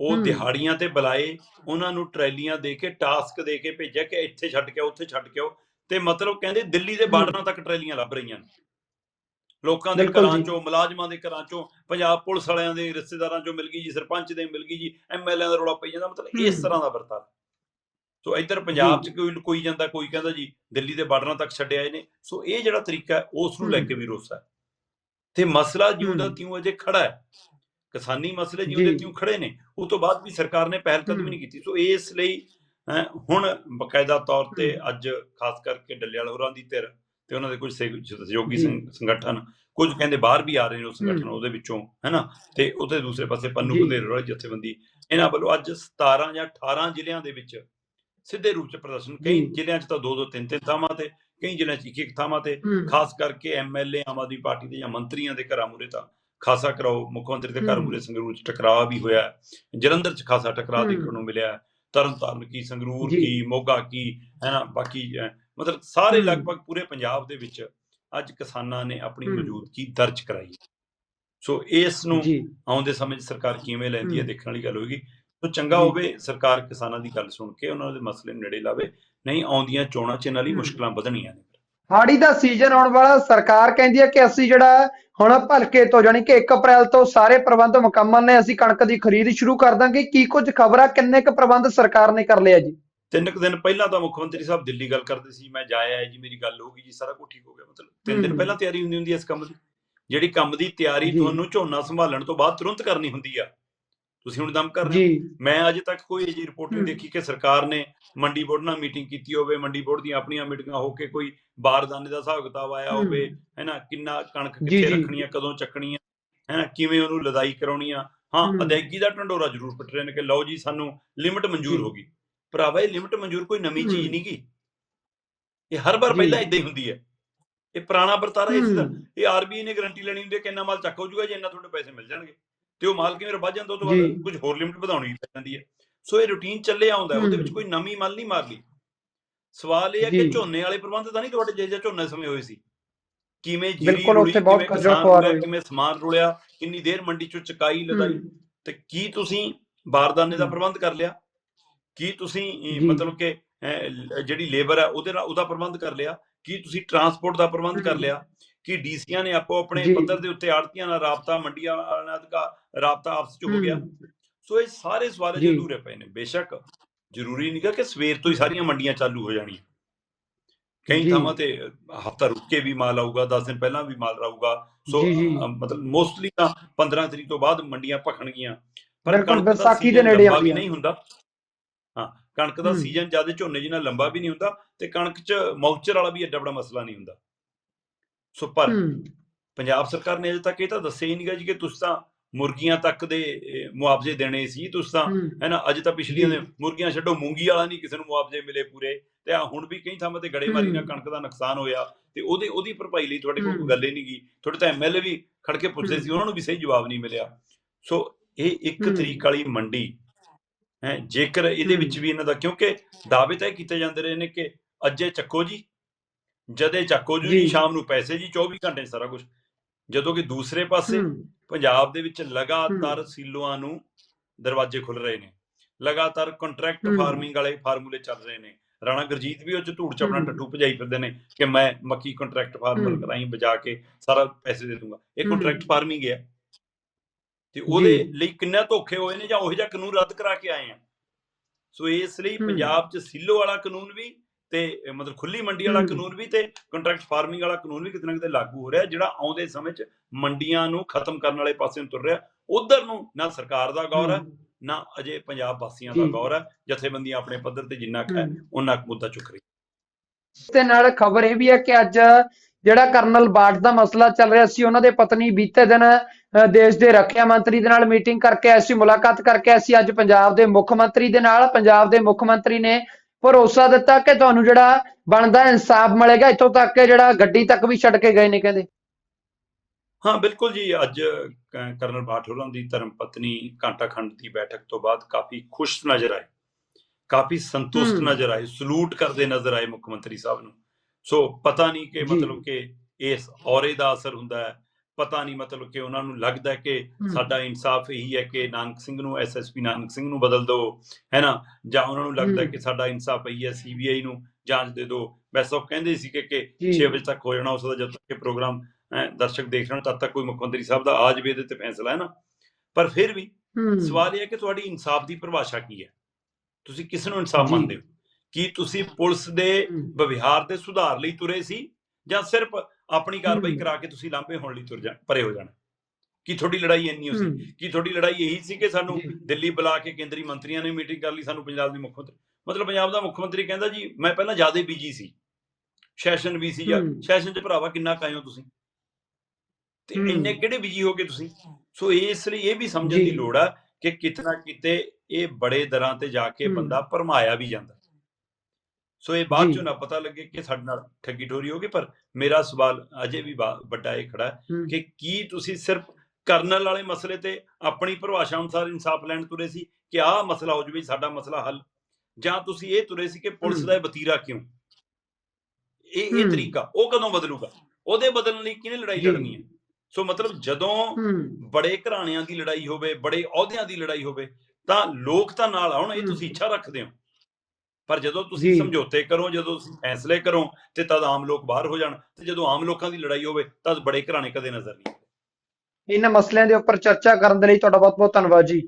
ਉਹ। ਦਿਹਾੜੀਆਂ ਤੇ ਬੁਲਾਏ ਉਹਨਾਂ ਨੂੰ ਟਰੈਲੀਆਂ ਦੇ ਕੇ ਟਾਸਕ ਦੇ ਕੇ ਭੇਜਿਆ ਕਿ ਇੱਥੇ ਛੱਡ ਕੇ ਉੱਥੇ ਛੱਡ ਕੇ ਤੇ ਮਤਲਬ ਕਹਿੰਦੇ ਦਿੱਲੀ ਦੇ। ਬਾਰਡਰਾਂ ਤੱਕ ਟਰੈਲੀਆਂ ਲੱਭ ਰਹੀਆਂ ਨੇ ਲੋਕਾਂ ਦੇ ਘਰਾਂ। ਚੋਂ ਮੁਲਾਜ਼ਮਾਂ ਦੇ ਘਰਾਂ ਚੋਂ ਪੰਜਾਬ ਪੁਲਿਸ ਵਾਲਿਆਂ ਦੇ ਰਿਸ਼ਤੇਦਾਰਾਂ ਚੋਂ ਮਿਲ ਗਈ ਜੀ ਸਰਪੰਚ ਦੇ ਮਿਲ ਗਈ ਜੀ ਐਮਐਲਏ ਦਾ ਰੌਲਾ ਪਈ ਜਾਂਦਾ ਮਤਲਬ ਇਸ। ਤਰ੍ਹਾਂ ਦਾ ਵਰਤਾਰਾ ਸੋ ਇੱਧਰ ਪੰਜਾਬ। 'ਚ ਕੋਈ ਕੋਈ ਜਾਂਦਾ ਕੋਈ ਕਹਿੰਦਾ ਜੀ ਦਿੱਲੀ ਦੇ ਬਾਰਡਰਾਂ ਤੱਕ ਛੱਡੇ ਆਏ ਨੇ ਸੋ ਇਹ ਜਿਹੜਾ ਤਰੀਕਾ ਹੈ ਉਸ ਨੂੰ ਲੈ। ਕੇ ਵੀ ਰੋਸ ਹੈ ਤੇ ਮਸਲਾ ਜਿਉਂ ਦਾ ਹਮ। ਤਿਉਂ ਅਜੇ ਖੜਾ ਹੈ ਕਿਸਾਨੀ ਮਸਲੇ ਜਿਉਂ ਦੇ ਜੀ। ਤਿਉਂ ਖੜੇ ਨੇ ਉਹ ਤੋਂ ਬਾਅਦ ਵੀ ਸਰਕਾਰ ਨੇ ਪਹਿਲ ਕਦਮੀ। ਨਹੀਂ ਕੀਤੀ ਸੋ ਇਸ ਲਈ ਹੁਣ ਬਕਾਇਦਾ ਤੌਰ ਤੇ। ਅੱਜ ਖਾਸ ਕਰਕੇ ਡੱਲੇਵਾਲ ਹੋਰਾਂ ਦੀ ਧਿਰ ਤੇ ਉਹਨਾਂ ਦੇ ਕੁਝ ਸਹਿ- ਸਹਿਯੋਗੀ ਸੰਗਠਨ ਕੁਝ ਕਹਿੰਦੇ ਬਾਹਰ ਵੀ ਆ ਰਹੇ ਨੇ ਉਹ ਸੰਗਠਨ। ਉਹਦੇ ਵਿੱਚੋਂ ਹੈਨਾ ਤੇ ਉਹਦੇ ਦੂਸਰੇ ਪਾਸੇ ਪੰਨੂ। ਬੰਦੇਰ ਵਾਲੀ ਜਥੇਬੰਦੀ ਇਹਨਾਂ ਵੱਲੋਂ ਅੱਜ 17 ਜਾਂ 18 ਜ਼ਿਲ੍ਹਿਆਂ ਦੇ ਵਿੱਚ ਸਿੱਧੇ ਰੂਪ ਚ ਪ੍ਰਦਰਸ਼ਨ ਕਈ। ਜ਼ਿਲ੍ਹਿਆਂ 'ਚ ਤਾਂ ਦੋ ਦੋ ਤਿੰਨ ਤਿੰਨ ਥਾਵਾਂ ਤੇ ਕਈ ਜ਼ਿਲ੍ਹਿਆਂ 'ਚ ਇੱਕ ਇੱਕ ਥਾਵਾਂ ਤੇ ਖਾਸ ਕਰਕੇ ਐਮਐਲਏ ਆਮ ਆਦਮੀ ਪਾਰਟੀ ਦੇ ਜਾਂ ਮੰਤਰੀਆਂ ਦੇ ਘਰਾਂ ਮੂਰੇ ਤਾਂ ਖਾਸਾ ਕਰਾਓ ਮੁੱਖ ਮੰਤਰੀ ਦੇ ਘਰ। ਮੂਰੇ ਸੰਗਰੂਰ 'ਚ ਟਕਰਾਅ ਵੀ ਹੋਇਆ। ਜਲੰਧਰ 'ਚ ਖਾਸਾ ਟਕਰਾਅ। ਦੇਖਣ ਨੂੰ ਮਿਲਿਆ। ਤਰਨਤਾਰਨ ਕੀ ਸੰਗਰੂਰ। ਕੀ ਮੋਗਾ ਕੀ ਹੈ ਨਾ ਬਾਕੀ ਮਤਲਬ ਸਾਰੇ। ਲਗਭਗ ਪੂਰੇ ਪੰਜਾਬ ਦੇ ਵਿੱਚ ਅੱਜ ਕਿਸਾਨਾਂ ਨੇ ਆਪਣੀ। ਮੌਜੂਦਗੀ ਦਰਜ ਕਰਾਈ। ਸੋ ਇਸ ਨੂੰ ਆਉਂਦੇ ਸਮੇਂ ਸਰਕਾਰ ਕਿਵੇਂ ਲੈਂਦੀ ਹੈ। ਦੇਖਣ ਵਾਲੀ ਗੱਲ ਹੋਏਗੀ ਸੋ ਚੰਗਾ। ਹੋਵੇ ਸਰਕਾਰ ਕਿਸਾਨਾਂ ਦੀ ਗੱਲ ਸੁਣ ਕੇ ਉਹਨਾਂ ਦੇ ਮਸਲੇ ਨੇੜੇ ਲਾਵੇ ਨਹੀਂ ਆਉਂਦੀਆਂ ਚੋਣਾਂ 'ਚ ਇਹਨਾਂ ਲਈ। ਮੁਸ਼ਕਲਾਂ ਵਧਣੀਆਂ ਨੇ ਹਾੜੀ ਦਾ ਸੀਜ਼ਨ ਆਉਣ ਵਾਲਾ ਸਰਕਾਰ ਕਹਿੰਦੀ ਹੈ ਕਿ ਅਸੀਂ ਜਿਹੜਾ ਹੁਣ ਭਲਕੇ ਤੋਂ ਜਾਣੀ ਕਿ 1 ਅਪ੍ਰੈਲ ਤੋਂ ਸਾਰੇ ਪ੍ਰਬੰਧ ਮੁਕੰਮਲ ਨੇ ਅਸੀਂ ਕਣਕ ਦੀ ਖਰੀਦ ਸ਼ੁਰੂ ਕਰ ਦਾਂਗੇ ਕੀ ਕੁਝ ਖਬਰਾਂ ਕਿੰਨੇ ਕੁ ਪ੍ਰਬੰਧ ਸਰਕਾਰ ਨੇ ਕਰ ਲਿਆ ਜੀ ਤਿੰਨ ਕੁ ਦਿਨ ਪਹਿਲਾਂ ਤਾਂ ਮੁੱਖ ਮੰਤਰੀ ਸਾਹਿਬ ਦਿੱਲੀ ਗੱਲ ਕਰਦੇ ਸੀ ਮੈਂ ਜਾਇਆ ਹੈ ਜੀ ਮੇਰੀ ਗੱਲ ਹੋ ਗਈ ਜੀ ਸਾਰਾ ਕੁਝ ਠੀਕ ਹੋ ਗਿਆ ਮਤਲਬ ਤਿੰਨ ਦਿਨ। ਪਹਿਲਾਂ ਤਿਆਰੀ ਹੁੰਦੀ ਹੁੰਦੀ ਹੈ ਇਸ ਕੰਮ ਦੀ ਜਿਹੜੀ ਕੰਮ ਦੀ ਤਿਆਰੀ। ਤੁਹਾਨੂੰ ਝੋਨਾ ਸੰਭਾਲਣ ਤੋਂ ਬਾਅਦ ਤੁਰੰਤ ਕਰਨੀ ਹੁੰਦੀ ਆ ਤੁਸੀਂ ਹੁਣ ਦਮ ਕਰ ਰਹੇ ਹੋ ਮੈਂ ਅਜੇ ਤੱਕ ਕੋਈ ਅਜਿਹੀ ਰਿਪੋਰਟ ਨਹੀਂ। ਦੇਖੀ ਕਿ ਸਰਕਾਰ ਨੇ ਮੰਡੀ ਬੋਰਡ ਨਾਲ ਮੀਟਿੰਗ ਕੀਤੀ ਹੋਵੇ ਮੰਡੀ ਬੋਰਡ ਦੀਆਂ ਆਪਣੀਆਂ ਮੀਟਿੰਗਾਂ ਹੋ ਕੇ ਕੋਈ ਬਾਰਦਾਨੇ ਦਾ ਹਿਸਾਬ ਕਿਤਾਬ ਆਇਆ। ਹੋਵੇ ਹੈਨਾ ਕਿੰਨਾ ਕਣਕ ਕਿੱਥੇ। ਰੱਖਣੀ ਆ ਕਦੋਂ ਚੱਕਣੀ ਆ ਹੈਨਾ ਕਿਵੇਂ ਉਹਨੂੰ ਲਦਾਈ ਕਰਾਉਣੀ ਆ ਹਾਂ। ਅਦਾਇਗੀ ਦਾ ਢੰਡੋਰਾ ਜ਼ਰੂਰ ਪਿੱਟ ਰਹੇ ਨੇ ਕਿ ਲਓ ਜੀ ਸਾਨੂੰ ਲਿਮਟ ਮਨਜ਼ੂਰ। ਹੋ ਗਈ ਭਰਾਵਾ ਇਹ ਲਿਮਟ ਮਨਜ਼ੂਰ ਕੋਈ ਨਵੀਂ ਚੀਜ਼। ਨਹੀਂ ਗੀ ਇਹ ਹਰ ਵਾਰ। ਪਹਿਲਾਂ ਇਦਾਂ ਹੀ ਹੁੰਦੀ ਹੈ ਇਹ ਪੁਰਾਣਾ ਵਰਤਾਰਾ ਇਸ ਦਾ ਇਹ ਆਰਬੀਆਈ ਨੇ ਗਾਰੰਟੀ ਲੈਣੀ ਹੁੰਦੀ ਹੈ ਕਿ ਇੰਨਾ ਮਾਲ ਚੱਕ ਹੋ ਜਾਊਗਾ ਜੇ ਇੰਨਾ ਤੁਹਾਡੇ ਪੈਸੇ ਮਿਲ ਜਾਣਗੇ ਤੇ ਉਹ ਮਾਲ ਕਿਵੇਂ ਵੱਧ ਜਾਂਦਾ ਉਹ ਤੋਂ। ਬਾਅਦ ਕੁਝ ਹੋਰ ਲਿਮਟ ਵਧਾਉਣੀ ਪੈ ਜਾਂਦੀ ਹੈ ਸੋ ਇਹ ਰੁਟੀਨ ਚੱਲੇ ਆਉਂਦਾ ਉਹਦੇ ਵਿੱਚ। ਕੋਈ ਨਵੀਂ ਮੱਲ ਨਹੀਂ ਮਾਰ ਲਈ ਸਵਾਲ ਇਹ ਹੈ ਕਿ। ਝੋਨੇ ਵਾਲੇ ਪ੍ਰਬੰਧ ਤਾਂ ਨਹੀਂ ਤੁਹਾਡੇ ਜਿਹੇ ਝੋਨੇ ਸਮੇਂ ਹੋਏ ਸੀ ਕਿਵੇਂ ਜੀਰੀ ਬਿਲਕੁਲ ਰੁਲੀ ਉੱਥੇ ਬਹੁਤ ਕਿਵੇਂ ਕਿਸਾਨ ਰੁਲਿਆ। ਕਿਵੇਂ ਸਮਾਨ ਰੁਲਿਆ ਕਿੰਨੀ ਦੇਰ ਮੰਡੀ ਚੋਂ ਚਕਾਈ ਲਦਾਈ ਤੇ ਕੀ ਤੁਸੀਂ ਬਾਰਦਾਨੇ ਦਾ। ਪ੍ਰਬੰਧ ਕਰ ਲਿਆ ਕੀ ਤੁਸੀਂ। ਮਤਲਬ ਕਿ ਜਿਹੜੀ ਲੇਬਰ ਹੈ ਉਹਦੇ ਨਾਲ ਉਹਦਾ ਪ੍ਰਬੰਧ ਕਰ ਲਿਆ ਕੀ ਤੁਸੀਂ ਟਰਾਂਸਪੋਰਟ ਦਾ ਪ੍ਰਬੰਧ ਕਰ। ਲਿਆ ਕੀ ਡੀਸੀਆਂ ਨੇ ਆਪੋ ਆਪਣੇ। ਪੱਧਰ ਦੇ ਉੱਤੇ ਆੜਤੀਆਂ ਨਾਲ ਰਾਬਤਾ ਮੰਡੀਆਂ ਨਾਲ ਦਾ ਰਾਬਤਾ ਆਪਸ ਚ ਹੋ ਗਿਆ ਸੋ ਇਹ ਸਾਰੇ ਸਵਾਲ ਜੀ। ਜੇ ਅਧੂਰੇ ਪਏ ਨੇ ਬੇਸ਼ੱਕ ਜ਼ਰੂਰੀ ਨਹੀਂਗਾ ਕਿ ਸਵੇਰ ਤੋਂ ਹੀ ਸਾਰੀਆਂ ਮੰਡੀਆਂ ਚਾਲੂ ਹੋ ਜਾਣੀਆਂ ਕਈ। ਥਾਵਾਂ ਤੇ ਹਫਤਾ ਰੁਕ ਕੇ ਵੀ ਮਾਲ ਆਊਗਾ 10 ਦਿਨ ਪਹਿਲਾਂ ਵੀ ਮਾਲ ਰਹੂਗਾ ਸੋ ਮਤਲਬ ਮੋਸਟਲੀ ਤਾਂ 15 ਤਰੀਕ ਤੋਂ ਬਾਅਦ ਮੰਡੀਆਂ ਭਖਣਗੀਆਂ ਪਰ ਕਣਕ ਦਾ ਵਿਸਾਖੀ ਦੇ ਨੇੜੇ ਆਉਂਦੀ। ਨਹੀਂ ਹੁੰਦਾ ਹਾਂ ਕਣਕ ਦਾ। ਸੀਜ਼ਨ ਜ਼ਿਆਦਾ ਝੋਨੇ ਜਿੰਨਾ ਲੰਬਾ ਵੀ ਨਹੀਂ ਹੁੰਦਾ ਤੇ ਕਣਕ 'ਚ ਮੌਚਰ ਵਾਲਾ ਵੀ ਐਡਾ ਬੜਾ ਮਸਲਾ ਨਹੀਂ ਹੁੰਦਾ ਸੋ ਪਰ ਪੰਜਾਬ ਸਰਕਾਰ ਨੇ ਅਜੇ ਤੱਕ ਇਹ ਤਾਂ ਦੱਸਿਆ ਹੀ ਨਹੀਂਗਾ ਜੀ ਕਿ ਤੁਸੀਂ ਤਾਂ ਮੁਰਗੀਆਂ ਤੱਕ ਦੇ ਮੁਆਵਜ਼ੇ ਦੇਣੇ ਸੀ ਤੁਸੀਂ ਤਾਂ ਹਮ, ਹੈ ਨਾ ਅੱਜ ਤਾਂ ਪਿਛਲੀਆਂ। ਦੇ ਮੁਰਗੀਆਂ ਛੱਡੋ ਮੂੰਗੀ ਵਾਲਾ ਨਹੀਂ ਕਿਸੇ ਨੂੰ ਮੁਆਵਜ਼ੇ ਮਿਲੇ ਪੂਰੇ ਤੇ ਆ ਹੁਣ ਵੀ ਕਈ ਥਾਵਾਂ ਤੇ ਗੜੇਮਾਰੀ ਨਾਲ। ਕਣਕ ਦਾ ਨੁਕਸਾਨ ਹੋਇਆ ਤੇ ਉਹਦੇ ਉਹਦੀ ਭਰਪਾਈ ਲਈ ਤੁਹਾਡੇ ਕੋਲ। ਕੋਈ ਗੱਲ ਹੀ ਨਹੀਂ ਗਈ ਤੁਹਾਡੇ ਤਾਂ ਐਮਐਲਏ ਵੀ ਖੜ ਕੇ ਪੁੱਛਦੇ ਸੀ। ਉਹਨਾਂ ਨੂੰ ਵੀ ਸਹੀ ਜਵਾਬ ਨਹੀਂ ਮਿਲਿਆ ਸੋ ਇਹ ਇੱਕ। ਤਰੀਕ ਵਾਲੀ ਮੰਡੀ ਹੈ ਜੇਕਰ ਇਹਦੇ ਵਿੱਚ। ਵੀ ਇਹਨਾਂ ਦਾ ਕਿਉਂਕਿ ਦਾਅਵੇ ਤਾਂ ਇਹ ਕੀਤੇ ਜਾਂਦੇ ਰਹੇ ਨੇ ਕਿ ਅੱਜੇ ਚੱਕੋ ਜੀ ਜਦੇ ਚੱਕੋ ਜੀ। ਸ਼ਾਮ ਨੂੰ ਪੈਸੇ ਜੀ 24 ਘੰਟੇ ਸਾਰਾ ਕੁਝ ਜਦੋਂ ਕਿ ਦੂਸਰੇ ਪਾਸੇ ਪੰਜਾਬ ਦੇ ਵਿੱਚ ਲਗਾਤਾਰ ਸੀਲੋਆਂ ਨੂੰ ਦਰਵਾਜ਼ੇ ਖੁੱਲ ਰਹੇ ਨੇ ਲਗਾਤਾਰ ਕੰਟਰੈਕਟ। ਫਾਰਮਿੰਗ ਵਾਲੇ ਫਾਰਮੂਲੇ ਚੱਲ ਰਹੇ ਨੇ ਰਾਣਾ ਗੁਰਜੀਤ ਵੀ ਉਹ ਚ ਧੂੜ ਚ ਆਪਣਾ। ਟੱਟੂ ਭਜਾਈ ਫਿਰਦੇ ਨੇ ਕਿ ਮੈਂ ਮੱਕੀ ਕੰਟਰੈਕਟ ਫਾਰਮਰ। ਕਰਾਈ ਬਜਾ ਕੇ ਸਾਰਾ ਪੈਸੇ ਦੇ ਦੂੰਗਾ ਇਹ। ਕੰਟਰੈਕਟ ਫਾਰਮਿੰਗ ਹੈ ਤੇ ਉਹਦੇ। ਲਈ ਕਿੰਨਾ ਧੋਖੇ ਹੋਏ ਨੇ ਜਾਂ ਉਹੋ ਜਿਹਾ ਕਾਨੂੰਨ ਰੱਦ ਕਰਾ ਕੇ ਆਏ ਆ ਸੋ ਇਸ ਲਈ। ਪੰਜਾਬ 'ਚ ਸਿੱਲੋ ਵਾਲਾ ਕਾਨੂੰਨ ਵੀ ਤੇ ਮਤਲਬ ਖੁੱਲੀ ਮੰਡੀ ਵਾਲਾ। ਕਾਨੂੰਨ ਵੀ ਤੇ ਕੰਟਰੈਕਟ ਫਾਰਮਿੰਗ ਵਾਲਾ ਕਾਨੂੰਨ ਵੀ ਕਿਤੇ ਨਾ ਕਿਤੇ ਲਾਗੂ ਹੋ ਰਿਹਾ ਜਿਹੜਾ ਆਉਂਦੇ ਸਮੇਂ 'ਚ ਮੰਡੀਆਂ ਨੂੰ ਖਤਮ ਕਰਨ ਵਾਲੇ ਪਾਸੇ ਨੂੰ ਤੁਰ ਰਿਹਾ ਉਧਰ ਨੂੰ ਨਾ ਸਰਕਾਰ ਦਾ ਗੌਰ ਹੈ ਨਾ ਅਜੇ ਪੰਜਾਬ ਵਾਸੀਆਂ ਦਾ। ਗੌਰ ਹੈ ਜਥੇਬੰਦੀਆਂ ਆਪਣੇ ਪੱਧਰ ਤੇ ਜਿੰਨਾ ਕੁ ਹੈ। ਉਹਨਾਂ ਕੁ ਮੁੱਦਾ ਚੁੱਕ ਰਹੀ ਦੇ ਨਾਲ ਖਬਰ ਇਹ ਵੀ ਹੈ ਕਿ ਅੱਜ ਜਿਹੜਾ ਕਰਨਲ ਬਾਟ ਦਾ ਮਸਲਾ ਚੱਲ ਰਿਹਾ ਸੀ ਉਹਨਾਂ ਦੇ ਪਤਨੀ ਬੀਤੇ ਦਿਨ ਦੇਸ਼ ਦੇ ਰੱਖਿਆ ਮੰਤਰੀ ਦੇ ਨਾਲ ਮੀਟਿੰਗ ਕਰਕੇ ਆਏ ਸੀ ਮੁਲਾਕਾਤ ਕਰਕੇ ਆਏ ਸੀ ਅੱਜ ਪੰਜਾਬ ਦੇ ਮੁੱਖ ਮੰਤਰੀ ਦੇ ਨਾਲ ਪੰਜਾਬ ਦੇ ਮੁੱਖ ਮੰਤਰੀ ਨੇ ਭਰੋਸਾ ਦਿੱਤਾ ਕਿ ਤੁਹਾਨੂੰ ਜਿਹੜਾ ਬਣਦਾ ਇਨਸਾਫ ਮਿਲੇਗਾ ਇੱਥੋਂ ਤੱਕ ਕਿ ਜਿਹੜਾ ਗੱਡੀ ਤੱਕ ਵੀ ਛੱਡ ਕੇ ਗਏ ਨੇ ਕਹਿੰਦੇ ਹਾਂ ਬਿਲਕੁਲ ਜੀ ਅੱਜ ਕਰਨਲ ਬਾਠ ਹੋਰਾਂ ਦੀ ਧਰਮ ਪਤਨੀ ਕਾਂਟਾ ਖੰਡ ਦੀ ਬੈਠਕ ਤੋਂ ਬਾਅਦ ਕਾਫੀ ਖੁਸ਼ ਨਜ਼ਰ ਆਏ ਕਾਫੀ ਸੰਤੁਸ਼ਟ। ਨਜ਼ਰ ਆਏ ਸਲੂਟ ਕਰਦੇ ਨਜ਼ਰ ਆਏ ਮੁੱਖ ਮੰਤਰੀ ਸਾਹਿਬ ਨੂੰ ਸੋ ਪਤਾ ਨਹੀਂ ਕਿ। ਮਤਲਬ ਕਿ ਇਸ ਔਰੇ ਦਾ ਅਸਰ ਹੁੰਦਾ ਹੈ ਪਤਾ ਨਹੀਂ ਮਤਲਬ ਕਿ ਉਹਨਾਂ ਨੂੰ ਲੱਗਦਾ ਕਿ। ਸਾਡਾ ਇਨਸਾਫ ਇਹੀ ਹੈ ਕਿ ਨਾਨਕ ਸਿੰਘ ਨੂੰ ਐਸਐਸਪੀ ਨਾਨਕ ਸਿੰਘ ਨੂੰ ਬਦਲ ਦਿਓ ਹੈ ਨਾ ਜਾਂ ਉਹਨਾਂ ਨੂੰ ਲੱਗਦਾ। ਕਿ ਸਾਡਾ ਇਨਸਾਫ ਇਹੀ ਹੈ ਸੀਬੀਆਈ ਨੂੰ ਜਾਂਚ ਦੇ ਦਿਓ ਵੈਸੇ ਉਹ ਕਹਿੰਦੇ ਸੀ ਕਿ ਕਿ ਜੀ। 6 ਵਜੇ ਤੱਕ ਹੋ ਜਾਣਾ ਉਸ ਦਾ ਜਦ ਤੱਕ ਇਹ ਪ੍ਰੋਗਰਾਮ ਦਰਸ਼ਕ ਦੇਖ ਰਹੇ ਤਦ ਤੱਕ ਕੋਈ ਮੁੱਖ ਮੰਤਰੀ ਸਾਹਿਬ ਦਾ ਆ ਜਾਵੇ ਇਹਦੇ ਤੇ ਫੈਸਲਾ ਹੈ ਨਾ ਪਰ ਫਿਰ ਵੀ ਸਵਾਲ ਇਹ ਹੈ ਕਿ ਤੁਹਾਡੀ ਇਨਸਾਫ ਦੀ ਪਰਿਭਾਸ਼ਾ ਕੀ ਹੈ ਤੁਸੀਂ ਕਿਸ ਨੂੰ ਇਨਸਾਫ। ਮੰਨਦੇ ਹੋ ਕੀ ਤੁਸੀਂ ਪੁਲਿਸ ਦੇ ਵਿਵਹਾਰ ਦੇ ਸੁਧਾਰ ਲਈ ਤੁਰੇ ਸੀ ਜਾਂ ਸਿਰਫ ਆਪਣੀ ਕਾਰਵਾਈ। ਕਰਾ ਕੇ ਤੁਸੀਂ ਲਾਂਭੇ ਹੋਣ ਲਈ ਤੁਰ ਜਾ ਪਰੇ ਹੋ ਜਾਣਾ ਕੀ ਤੁਹਾਡੀ ਲੜਾਈ ਇੰਨੀ ਹੋ ਸੀ ਕੀ ਤੁਹਾਡੀ ਲੜਾਈ ਇਹੀ ਸੀ ਕਿ ਸਾਨੂੰ। ਦਿੱਲੀ ਬੁਲਾ ਕੇ ਕੇਂਦਰੀ ਮੰਤਰੀਆਂ ਨੇ ਮੀਟਿੰਗ ਕਰ ਲਈ ਸਾਨੂੰ ਪੰਜਾਬ ਦੇ ਮੁੱਖ ਮੰਤਰੀ ਮਤਲਬ ਪੰਜਾਬ ਦਾ ਮੁੱਖ ਮੰਤਰੀ ਕਹਿੰਦਾ ਜੀ ਮੈਂ ਪਹਿਲਾਂ ਜ਼ਿਆਦਾ ਬਿਜ਼ੀ ਸੀ ਸੈਸ਼ਨ ਵੀ ਸੀ ਜਾਂ ਹਮ। ਸੈਸ਼ਨ 'ਚ ਭਰਾਵਾ ਕਿੰਨਾ ਕਾਇਓ ਤੁਸੀਂ ਤੇ। ਇੰਨੇ ਕਿਹੜੇ ਬਿਜ਼ੀ ਹੋ ਗਏ ਤੁਸੀਂ ਸੋ ਇਸ ਲਈ ਇਹ ਵੀ ਸਮਝਣ। ਦੀ ਲੋੜ ਆ ਕਿ ਕਿਤਨਾ ਕਿਤੇ ਇਹ ਬੜੇ ਦਰਾਂ ਤੇ ਜਾ ਕੇ। ਬੰਦਾ ਭਰਮਾਇਆ ਵੀ ਜਾਂਦਾ ਸੋ ਇਹ ਬਾਅਦ। ਚੋਂ ਨਾ ਪਤਾ ਲੱਗੇ ਕਿ ਸਾਡੇ ਨਾਲ ਠੱਗੀ ਠੋਰੀ ਹੋ ਗਈ ਪਰ ਮੇਰਾ ਸਵਾਲ ਅਜੇ ਵੀ ਵੱਡਾ ਇਹ ਖੜਾ ਕਿ ਕੀ ਤੁਸੀਂ ਸਿਰਫ ਕਰਨਲ ਵਾਲੇ ਮਸਲੇ ਤੇ ਆਪਣੀ ਪਰਿਭਾਸ਼ਾ ਅਨੁਸਾਰ ਇਨਸਾਫ ਲੈਣ ਤੁਰੇ ਸੀ ਕਿ ਆਹ ਮਸਲਾ ਹੋ ਜਵੇ ਸਾਡਾ ਮਸਲਾ ਹੱਲ ਜਾਂ ਤੁਸੀਂ ਇਹ ਤੁਰੇ ਸੀ ਕਿ ਪੁਲਿਸ। ਦਾ ਇਹ ਵਤੀਰਾ ਕਿਉਂ ਇਹ ਇਹ। ਤਰੀਕਾ ਉਹ ਕਦੋਂ ਬਦਲੂਗਾ ਉਹਦੇ ਬਦਲਣ ਲਈ ਕਿਹਨੇ ਲੜਾਈ। ਲੜਨੀ ਹੈ ਸੋ ਮਤਲਬ ਜਦੋਂ ਬੜੇ ਘਰਾਣਿਆਂ ਦੀ ਲੜਾਈ ਹੋਵੇ ਬੜੇ ਅਹੁਦਿਆਂ ਦੀ ਲੜਾਈ ਹੋਵੇ ਤਾਂ ਲੋਕ ਤਾਂ ਨਾਲ ਆਉਣ ਇਹ। ਤੁਸੀਂ ਇੱਛਾ ਰੱਖਦੇ ਹੋ ਪਰ ਜਦੋਂ ਤੁਸੀਂ। ਸਮਝੌਤੇ ਕਰੋ ਜਦੋਂ ਤੁਸੀਂ ਫੈਸਲੇ ਕਰੋ ਤੇ ਤਦ ਆਮ ਲੋਕ ਬਾਹਰ ਹੋ ਜਾਣ ਤੇ ਜਦੋਂ ਆਮ ਲੋਕਾਂ ਦੀ ਲੜਾਈ ਹੋਵੇ ਤਦ ਬੜੇ ਘਰਾਣੇ ਕਦੇ ਨਜ਼ਰ ਨਹੀਂ ਆਉਂਦੇ। ਇਹਨਾਂ ਮਸਲਿਆਂ ਦੇ ਉੱਪਰ ਚਰਚਾ ਕਰਨ ਦੇ ਲਈ ਤੁਹਾਡਾ ਬਹੁਤ ਬਹੁਤ ਧੰਨਵਾਦ ਜੀ